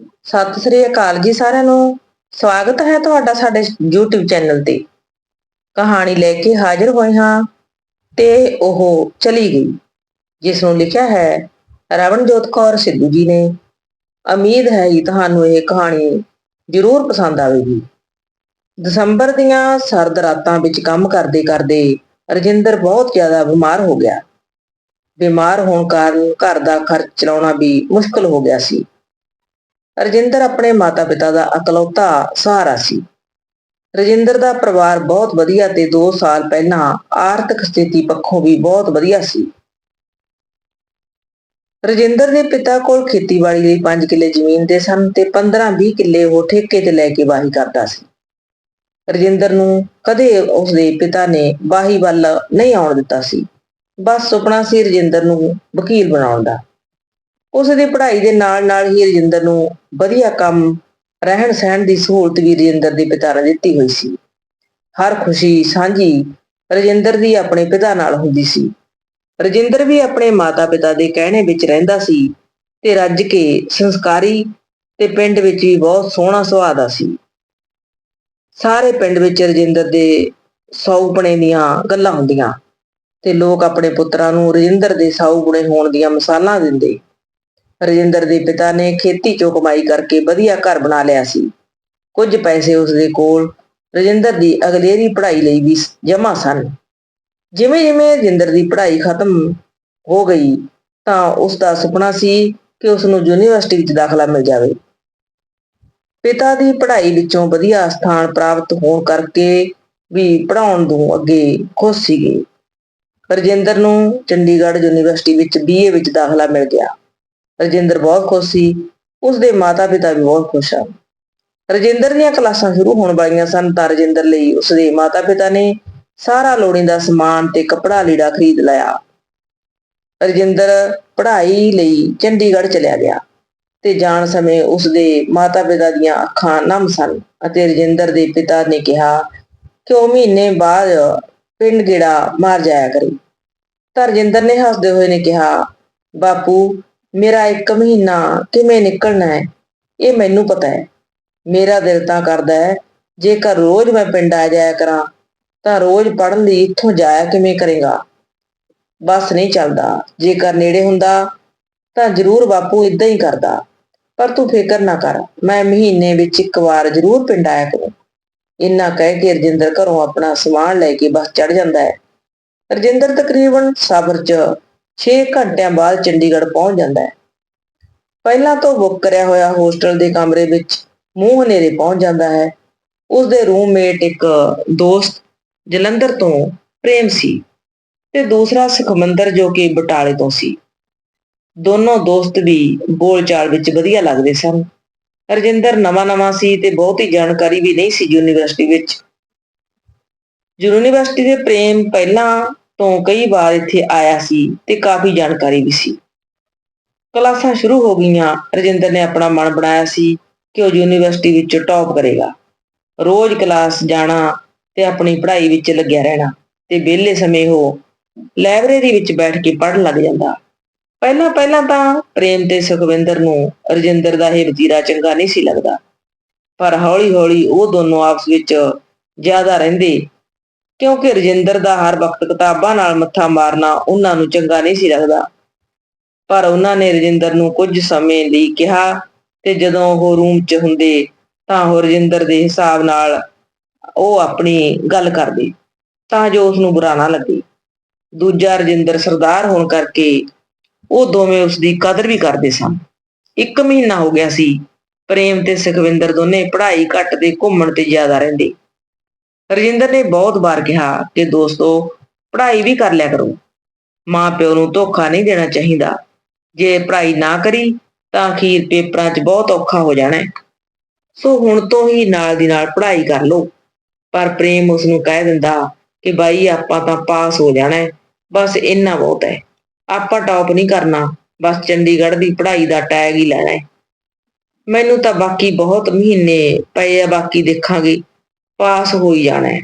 ਸਤਿ ਸ੍ਰੀ ਅਕਾਲ ਜੀ ਸਾਰਿਆਂ ਨੂੰ। ਸਵਾਗਤ ਹੈ ਤੁਹਾਡਾ ਸਾਡੇ YouTube ਚੈਨਲ ਤੇ। ਕਹਾਣੀ ਲੈ ਕੇ ਹਾਜ਼ਰ ਹੋਏ ਹਾਂ ਤੇ ਉਹ ਚਲੀ ਗਈ, ਜਿਸ ਨੂੰ ਲਿਖਿਆ ਹੈ ਰਵਣਜੋਤ ਕੌਰ ਸਿੱਧੂ ਜੀ ਨੇ। ਉਮੀਦ ਹੈ ਜੀ ਤੁਹਾਨੂੰ ਇਹ ਕਹਾਣੀ ਜ਼ਰੂਰ ਪਸੰਦ ਆਵੇਗੀ। ਦਸੰਬਰ ਦੀਆਂ ਸਰਦ ਰਾਤਾਂ ਵਿੱਚ ਕੰਮ ਕਰਦੇ ਕਰਦੇ ਰਜਿੰਦਰ ਬਹੁਤ ਜ਼ਿਆਦਾ ਬਿਮਾਰ ਹੋ ਗਿਆ। ਬਿਮਾਰ ਹੋਣ ਕਾਰਨ ਘਰ ਦਾ ਖਰਚ ਚਲਾਉਣਾ ਵੀ ਮੁਸ਼ਕਲ ਹੋ ਗਿਆ ਸੀ। ਰਜਿੰਦਰ ਆਪਣੇ ਮਾਤਾ-ਪਿਤਾ ਦਾ ਇਕਲੌਤਾ ਸਹਾਰਾ ਸੀ। ਰਜਿੰਦਰ ਦਾ ਪਰਿਵਾਰ ਬਹੁਤ ਵਧੀਆ ਤੇ 2 ਸਾਲ ਪਹਿਲਾਂ ਆਰਥਿਕ ਸਥਿਤੀ ਪੱਖੋਂ ਵੀ ਬਹੁਤ ਵਧੀਆ ਸੀ। ਰਜਿੰਦਰ ਦੇ ਪਿਤਾ ਕੋਲ ਖੇਤੀਬਾੜੀ ਲਈ 5 ਕਿੱਲੇ ਜ਼ਮੀਨ ਦੇ ਸਨ ਤੇ 15-20 ਕਿੱਲੇ ਉਹ ਠੇਕੇ ਤੇ ਲੈ ਕੇ ਵਾਹੀ ਕਰਦਾ ਸੀ। ਰਜਿੰਦਰ ਨੂੰ ਕਦੇ ਉਸਦੇ ਪਿਤਾ ਨੇ ਵਾਹੀ ਵੱਲ ਨਹੀਂ ਆਉਣ ਦਿੱਤਾ ਸੀ। ਬਸ ਸੁਪਨਾ ਸੀ ਰਜਿੰਦਰ ਨੂੰ ਵਕੀਲ ਬਣਾਉਣ ਦਾ। ਉਸ ਦੀ ਪੜ੍ਹਾਈ ਦੇ ਨਾਲ-ਨਾਲ ਹੀ ਰਜਿੰਦਰ ਨੂੰ ਵਧੀਆ ਕੰਮ, ਰਹਿਣ ਸਹਿਣ ਦੀ ਸਹੂਲਤ ਵੀ ਰਜਿੰਦਰ ਦੇ ਪਿਤਾ ਨੇ ਦਿੱਤੀ ਹੋਈ ਸੀ। ਹਰ ਖੁਸ਼ੀ, ਸਾਂਝੀ ਰਜਿੰਦਰ ਦੀ ਆਪਣੇ ਪਿਤਾ ਨਾਲ ਹੁੰਦੀ ਸੀ। ਰਜਿੰਦਰ ਵੀ ਆਪਣੇ ਮਾਤਾ-ਪਿਤਾ ਦੇ ਕਹਿਣੇ ਵਿੱਚ ਰਹਿੰਦਾ ਸੀ ਤੇ ਰੱਜ ਕੇ ਸੰਸਕਾਰੀ ਤੇ ਪਿੰਡ ਵਿੱਚ ਵੀ ਬਹੁਤ ਸੋਹਣਾ ਸੁਭਾਅ ਦਾ ਸੀ। ਸਾਰੇ ਪਿੰਡ ਵਿੱਚ ਰਜਿੰਦਰ ਦੇ ਸੌਪਣੇ ਦੀਆਂ ਗੱਲਾਂ ਹੁੰਦੀਆਂ ਤੇ ਲੋਕ ਆਪਣੇ ਪੁੱਤਰਾਂ ਨੂੰ ਰਜਿੰਦਰ ਦੇ ਸਾਊ ਗੁਣੇ ਹੋਣ ਦੀਆਂ ਮਿਸਾਲਾਂ ਦਿੰਦੇ। ਰਜਿੰਦਰ ਦੇ ਪਿਤਾ ਨੇ ਖੇਤੀ ਚੋਂ ਕਮਾਈ ਕਰਕੇ ਵਧੀਆ ਘਰ ਬਣਾ ਲਿਆ ਸੀ। ਕੁਝ ਪੈਸੇ ਉਸ ਦੇ ਕੋਲ ਰਜਿੰਦਰ ਦੀ ਅਗਲੇਰੀ ਪੜ੍ਹਾਈ ਲਈ ਵੀ ਜਮ੍ਹਾਂ ਸਨ। ਜਿਵੇਂ ਜਿਵੇਂ ਰਜਿੰਦਰ ਦੀ ਪੜ੍ਹਾਈ ਖਤਮ ਹੋ ਗਈ, ਤਾਂ ਉਸ ਦਾ ਸੁਪਨਾ ਸੀ ਕਿ ਉਸ ਨੂੰ ਯੂਨੀਵਰਸਿਟੀ ਵਿੱਚ ਦਾਖਲਾ ਮਿਲ ਜਾਵੇ। ਪਿਤਾ ਦੀ ਪੜ੍ਹਾਈ ਵਿੱਚੋਂ ਵਧੀਆ ਸਥਾਨ ਪ੍ਰਾਪਤ ਹੋਣ ਕਰਕੇ ਵੀ ਪੜਾਉਣ ਨੂੰ ਅੱਗੇ ਖੁਸ਼ ਸੀਗੇ। ਰਜਿੰਦਰ ਨੂੰ ਚੰਡੀਗੜ੍ਹ ਯੂਨੀਵਰਸਿਟੀ ਵਿੱਚ ਬੀਏ ਵਿੱਚ ਦਾਖਲਾ ਮਿਲ ਗਿਆ। ਰਜਿੰਦਰ ਬਹੁਤ ਖੁਸ਼ ਸੀ। ਉਸ ਦੇ ਮਾਤਾ-ਪਿਤਾ ਵੀ ਬਹੁਤ ਖੁਸ਼ ਹਨ ਰਜਿੰਦਰ ਦੀਆਂ ਕਲਾਸਾਂ ਸ਼ੁਰੂ ਹੋਣ ਵਾਲੀਆਂ ਸਨ ਤਾਂ ਰਜਿੰਦਰ ਲਈ ਉਸ ਦੇ ਮਾਤਾ-ਪਿਤਾ ਨੇ ਸਾਰਾ ਲੋੜੀਂਦਾ ਸਮਾਨ ਤੇ ਕੱਪੜਾ ਲੀੜਾ ਖਰੀਦ ਲਿਆ। ਰਜਿੰਦਰ ਪੜ੍ਹਾਈ ਲਈ ਚੰਡੀਗੜ੍ਹ ਚਲਿਆ ਗਿਆ ਤੇ ਜਾਣ ਸਮੇਂ ਉਸ ਦੇ ਮਾਤਾ-ਪਿਤਾ ਦੀਆਂ ਅੱਖਾਂ ਨਮ ਸਨ ਅਤੇ ਰਜਿੰਦਰ ਦੇ ਪਿਤਾ ਨੇ ਕਿਹਾ ਕਿ ਉਹ ਮਹੀਨੇ ਬਾਅਦ ਪਿੰਡ ਗੇੜਾ ਮਾਰ ਜਾਇਆ ਕਰੇ? ਤਾਂ ਰਜਿੰਦਰ ਨੇ ਹੱਸਦੇ ਹੋਏ ਨੇ ਕਿਹਾ, ਬਾਪੂ ਮੇਰਾ ਇੱਕ ਮਹੀਨਾ ਕਿਵੇਂ ਨਿਕਲਣਾ ਹੈ, ਇਹ ਮੈਨੂੰ ਪਤਾ ਹੈ। ਮੇਰਾ ਦਿਲ ਤਾਂ ਕਰਦਾ ਹੈ, ਜੇਕਰ ਰੋਜ਼ ਮੈਂ ਪਿੰਡ ਆ ਜਾਇਆ ਕਰਾਂ, ਤਾਂ ਰੋਜ਼ ਪੜਨ ਲਈ ਇੱਥੋਂ ਜਾਇਆ ਕਿਵੇਂ ਕਰੇਗਾ? ਬਸ ਨਹੀਂ ਚੱਲਦਾ। ਜੇਕਰ ਨੇੜੇ ਹੁੰਦਾ, ਤਾਂ ਜ਼ਰੂਰ ਬਾਪੂ ਇਦਾਂ ਹੀ ਕਰਦਾ। ਪਰ ਤੂੰ ਫਿਕਰ ਨਾ ਕਰ, ਮੈਂ ਮਹੀਨੇ ਵਿੱਚ ਇੱਕ ਵਾਰ ਜ਼ਰੂਰ ਪਿੰਡ ਆਇਆ ਕਰੂੰ। ਇੰਨਾ ਕਹਿ ਕੇ ਰਜਿੰਦਰ ਘਰੋਂ ਆਪਣਾ ਸਮਾਨ ਲੈ ਕੇ ਬੱਸ ਚੜ ਜਾਂਦਾ ਹੈ। ਰਜਿੰਦਰ ਤਕਰੀਬਨ ਸਬਰ 'ਚ 6 ਘੰਟਿਆਂ ਬਾਅਦ ਚੰਡੀਗੜ੍ਹ ਪਹੁੰਚ ਜਾਂਦਾ ਹੈ। ਪਹਿਲਾਂ ਤੋਂ ਬੁੱਕ ਕਰਿਆ ਹੋਇਆ ਹੋਸਟਲ ਦੇ ਕਮਰੇ ਵਿੱਚ ਮੂੰਹ ਹਨੇਰੇ ਪਹੁੰਚ ਜਾਂਦਾ ਹੈ। ਉਸ ਦੇ ਰੂਮਮੇਟ ਇੱਕ ਦੋਸਤ ਜਲੰਧਰ ਤੋਂ ਪ੍ਰੇਮ ਸੀ ਤੇ ਦੂਸਰਾ ਸੁਖਮੰਦਰ ਜੋ ਕਿ ਬਟਾਲੇ ਤੋਂ ਸੀ। ਦੋਨੋਂ ਦੋਸਤ ਵੀ ਬੋਲਚਾਲ ਵਿੱਚ ਵਧੀਆ ਲੱਗਦੇ ਸਨ। ਰਜਿੰਦਰ ਨਵਾਂ-ਨਵਾਂ ਸੀ ਤੇ ਬਹੁਤੀ ਜਾਣਕਾਰੀ ਵੀ ਨਹੀਂ ਸੀ ਯੂਨੀਵਰਸਿਟੀ ਵਿੱਚ। ਯੂਨੀਵਰਸਿਟੀ ਦੇ ਪ੍ਰੇਮ ਪਹਿਲਾਂ ਤੋਂ ਕਈ ਵਾਰ ਇੱਥੇ ਆਇਆ ਸੀ ਤੇ ਕਾਫੀ ਜਾਣਕਾਰੀ ਵੀ ਸੀ। ਕਲਾਸਾਂ ਸ਼ੁਰੂ ਹੋ ਗਈਆਂ, ਰਜਿੰਦਰ ਨੇ ਆਪਣਾ ਮਨ ਬਣਾਇਆ ਸੀ ਕਿ ਉਹ ਯੂਨੀਵਰਸਿਟੀ ਵਿੱਚ ਟੌਪ ਕਰੇਗਾ। ਰੋਜ਼ ਕਲਾਸ ਜਾਣਾ ਤੇ ਆਪਣੀ ਪੜ੍ਹਾਈ ਵਿੱਚ ਲੱਗਿਆ ਰਹਿਣਾ ਤੇ ਵਿਹਲੇ ਸਮੇਂ ਉਹ ਲਾਇਬ੍ਰੇਰੀ ਵਿੱਚ ਬੈਠ ਕੇ ਪੜ੍ਹਨ ਲੱਗ ਜਾਂਦਾ। ਪਹਿਲਾਂ ਪਹਿਲਾਂ ਤਾਂ ਪ੍ਰੇਮ ਤੇ ਸੁਖਵਿੰਦਰ ਨੂੰ ਰਜਿੰਦਰ ਦਾ ਇਹ ਵਤੀਰਾ ਚੰਗਾ ਨਹੀਂ ਸੀ ਲੱਗਦਾ। ਪਰ ਹੌਲੀ-ਹੌਲੀ ਉਹ ਦੋਨੋਂ ਆਪਸ ਵਿੱਚ ਜ਼ਿਆਦਾ ਰਹਿੰਦੇ ਕਿਉਂਕਿ ਰਜਿੰਦਰ ਦਾ ਹਰ ਵਕਤ ਕਿਤਾਬਾਂ ਨਾਲ ਮੱਥਾ ਮਾਰਨਾ ਉਹਨਾਂ ਨੂੰ ਚੰਗਾ ਨਹੀਂ ਸੀ ਲੱਗਦਾ। ਪਰ ਉਹਨਾਂ ਨੇ ਰਜਿੰਦਰ ਨੂੰ ਕੁਝ ਸਮੇਂ ਲਈ ਕਿਹਾ ਤੇ ਜਦੋਂ ਉਹ ਰੂਮ 'ਚ ਹੁੰਦੇ ਤਾਂ ਉਹ ਰਜਿੰਦਰ ਦੇ ਹਿਸਾਬ ਨਾਲ ਉਹ ਆਪਣੀ ਗੱਲ ਕਰਦੇ ਤਾਂ ਜੋ ਉਸ ਨੂੰ ਬੁਰਾ ਨਾ ਲੱਗੇ। ਦੂਜਾ ਰਜਿੰਦਰ ਸਰਦਾਰ ਹੋਣ ਕਰਕੇ ਉਹ ਦੋਵੇਂ ਉਸ ਦੀ ਕਦਰ ਵੀ ਕਰਦੇ ਸਨ। ਇੱਕ ਮਹੀਨਾ ਹੋ ਗਿਆ ਸੀ। ਪ੍ਰੇਮ ਤੇ ਸੁਖਵਿੰਦਰ ਦੋਨੇ ਪੜ੍ਹਾਈ ਘੱਟ ਦੇ ਘੁੰਮਣ ਤੇ ਜ਼ਿਆਦਾ ਰਹਿੰਦੇ। ਰਜਿੰਦਰ ਨੇ ਬਹੁਤ ਵਾਰ ਕਿਹਾ ਕਿ ਦੋਸਤੋ, ਪੜ੍ਹਾਈ ਵੀ ਕਰ ਲਿਆ ਕਰੋ। ਮਾਂ ਪਿਓ ਨੂੰ ਧੋਖਾ ਨਹੀਂ ਦੇਣਾ ਚਾਹੀਦਾ। ਜੇ ਪੜ੍ਹਾਈ ਨਾ ਕਰੀ, ਤਾਂ ਅਖੀਰ ਪੇਪਰਾਂ 'ਚ ਬਹੁਤ ਔਖਾ ਹੋ ਜਾਣਾ ਸੋ ਹੁਣ ਤੋਂ ਹੀ ਨਾਲ ਦੀ ਨਾਲ ਪੜ੍ਹਾਈ ਕਰ ਲਓ। ਪਰ ਪ੍ਰੇਮ ਉਸ ਨੂੰ ਕਹਿ ਦਿੰਦਾ ਕਿ ਬਾਈ, ਆਪਾਂ ਤਾਂ ਪਾਸ ਹੋ ਜਾਣਾ ਬਸ ਇੰਨਾ ਬਹੁਤ ਹੈ। ਆਪਾਂ ਟੌਪ ਨਹੀਂ ਕਰਨਾ। ਬਸ ਚੰਡੀਗੜ੍ਹ ਦੀ ਪੜ੍ਹਾਈ ਦਾ ਟੈਗ ਹੀ ਲੈਣਾ ਹੈ। ਮੈਨੂੰ ਤਾਂ ਬਾਕੀ ਬਹੁਤ ਮਹੀਨੇ ਪਏ ਆ, ਬਾਕੀ ਦੇਖਾਂਗੇ। ਪਾਸ ਹੋਈ ਜਾਣਾ ਹੈ।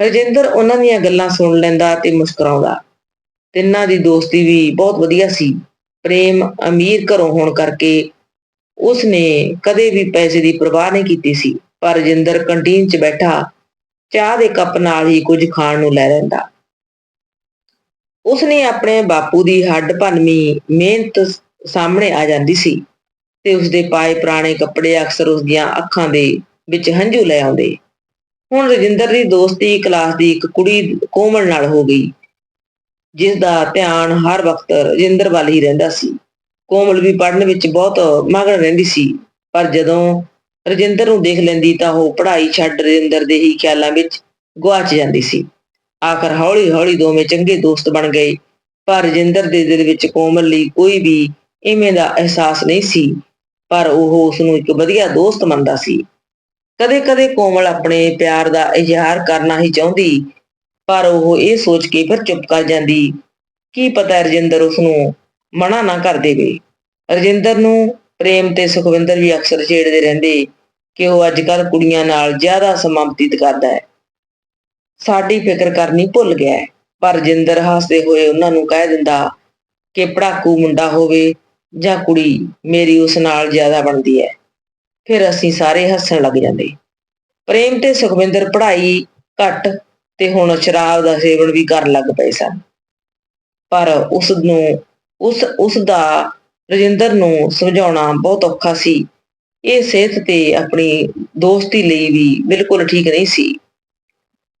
ਰਜਿੰਦਰ ਉਹਨਾਂ ਦੀਆਂ ਗੱਲਾਂ ਸੁਣ ਲੈਂਦਾ ਤੇ ਮੁਸਕਰਾਉਂਦਾ। ਤਿੰਨਾਂ ਦੀ ਦੋਸਤੀ ਵੀ ਬਹੁਤ ਵਧੀਆ ਸੀ। ਪ੍ਰੇਮ ਅਮੀਰ ਘਰੋਂ ਹੋਣ ਕਰਕੇ ਉਸ ਨੇ ਕਦੇ ਵੀ ਪੈਸੇ ਦੀ ਪਰਵਾਹ ਨਹੀਂ ਕੀਤੀ ਸੀ। ਪਰ ਰਜਿੰਦਰ ਕੰਟੀਨ 'ਚ ਬੈਠਾ, ਚਾਹ ਦੇ ਕੱਪ ਨਾਲ ਹੀ ਕੁਝ ਖਾਣ ਨੂੰ ਲੈ ਲੈਂਦਾ। ਉਸ ਨੇ ਆਪਣੇ ਬਾਪੂ ਦੀ ਹੱਡ ਭੰਨਵੀਂ ਮਿਹਨਤ ਸਾਹਮਣੇ ਆ ਜਾਂਦੀ ਸੀ ਤੇ ਉਸਦੇ ਪਾਏ ਪੁਰਾਣੇ ਕੱਪੜੇ ਅਕਸਰ ਉਸਦੀਆਂ ਅੱਖਾਂ ਦੇ ਵਿੱਚ ਹੰਝੂ ਲੈ ਆਉਂਦੇ। ਹੁਣ ਰਜਿੰਦਰ ਦੀ ਦੋਸਤੀ ਕਲਾਸ ਦੀ ਇੱਕ ਕੁੜੀ ਕੋਮਲ ਨਾਲ ਹੋ ਗਈ ਜਿਸ ਦਾ ਧਿਆਨ ਹਰ ਵਕਤ ਰਜਿੰਦਰ ਵੱਲ ਹੀ ਰਹਿੰਦਾ ਸੀ। ਕੋਮਲ ਵੀ ਪੜ੍ਹਨ ਵਿੱਚ ਬਹੁਤ ਮਗਨ ਰਹਿੰਦੀ ਸੀ, ਪਰ ਜਦੋਂ ਰਜਿੰਦਰ ਨੂੰ ਦੇਖ ਲੈਂਦੀ ਤਾਂ ਉਹ ਪੜ੍ਹਾਈ ਛੱਡ ਰਜਿੰਦਰ ਦੇ ਹੀ ਖਿਆਲਾਂ ਵਿੱਚ ਗੁਆਚ ਜਾਂਦੀ ਸੀ। ਆਖਰ ਹੌਲੀ-ਹੌਲੀ ਦੋਵੇਂ ਚੰਗੇ ਦੋਸਤ ਬਣ ਗਏ, ਪਰ ਰਜਿੰਦਰ ਦੇ ਦਿਲ ਵਿੱਚ ਕੋਮਲ ਲਈ ਕੋਈ ਵੀ ਇਵੇਂ ਦਾ ਅਹਿਸਾਸ ਨਹੀਂ ਸੀ, ਪਰ ਉਹ ਉਸ ਨੂੰ ਇੱਕ ਵਧੀਆ ਦੋਸਤ ਮੰਨਦਾ ਸੀ। ਕਦੇ-ਕਦੇ ਕੋਮਲ ਆਪਣੇ ਪਿਆਰ ਦਾ ਇਜ਼ਹਾਰ ਕਰਨਾ ਹੀ ਚਾਹੁੰਦੀ, ਪਰ ਉਹ ਇਹ ਸੋਚ ਕੇ ਫਿਰ ਚੁੱਪ ਕਰ ਜਾਂਦੀ। ਕੀ ਪਤਾ ਰਜਿੰਦਰ ਉਸ ਨੂੰ ਮਨਾ ਨਾ ਕਰ ਦੇਵੇ। ਰਜਿੰਦਰ ਨੂੰ ਪ੍ਰੇਮ ਤੇ ਸੁਖਵਿੰਦਰ ਵੀ ਅਕਸਰ ਛੇੜਦੇ ਰਹਿੰਦੇ ਕਿ ਉਹ ਅੱਜਕੱਲ ਕੁੜੀਆਂ ਨਾਲ ਜ਼ਿਆਦਾ ਸਮਾਂ ਬਤੀਤ ਕਰਦਾ ਹੈ। ਸਾਡੀ ਫਿਕਰ ਕਰਨੀ ਭੁੱਲ ਗਿਆ ਹੈ, ਪਰ ਰਜਿੰਦਰ ਹੱਸਦੇ ਹੋਏ ਉਹਨਾਂ ਨੂੰ ਕਹਿ ਦਿੰਦਾ ਕਿ ਪੜਾਕੂ ਮੁੰਡਾ ਹੋਵੇ ਜਾਂ ਕੁੜੀ ਮੇਰੀ ਉਸ ਨਾਲ ਜ਼ਿਆਦਾ ਬਣਦੀ ਹੈ। ਫਿਰ ਅਸੀਂ ਸਾਰੇ ਹੱਸਣ ਲੱਗ ਜਾਂਦੇ। ਪ੍ਰੇਮ ਤੇ ਸੁਖਵਿੰਦਰ ਪੜ੍ਹਾਈ ਘੱਟ ਤੇ ਹੁਣ ਸ਼ਰਾਬ ਦਾ ਸੇਵਨ ਵੀ ਕਰਨ ਲੱਗ ਪਏ ਸਨ। ਪਰ ਉਸ ਨੂੰ ਉਸ ਉਸ ਦਾ ਰਜਿੰਦਰ ਨੂੰ ਸਮਝਾਉਣਾ ਬਹੁਤ ਔਖਾ ਸੀ। ਇਹ ਸਿਹਤ ਤੇ ਆਪਣੀ ਦੋਸਤੀ ਲਈ ਵੀ ਬਿਲਕੁਲ ਠੀਕ ਨਹੀਂ ਸੀ।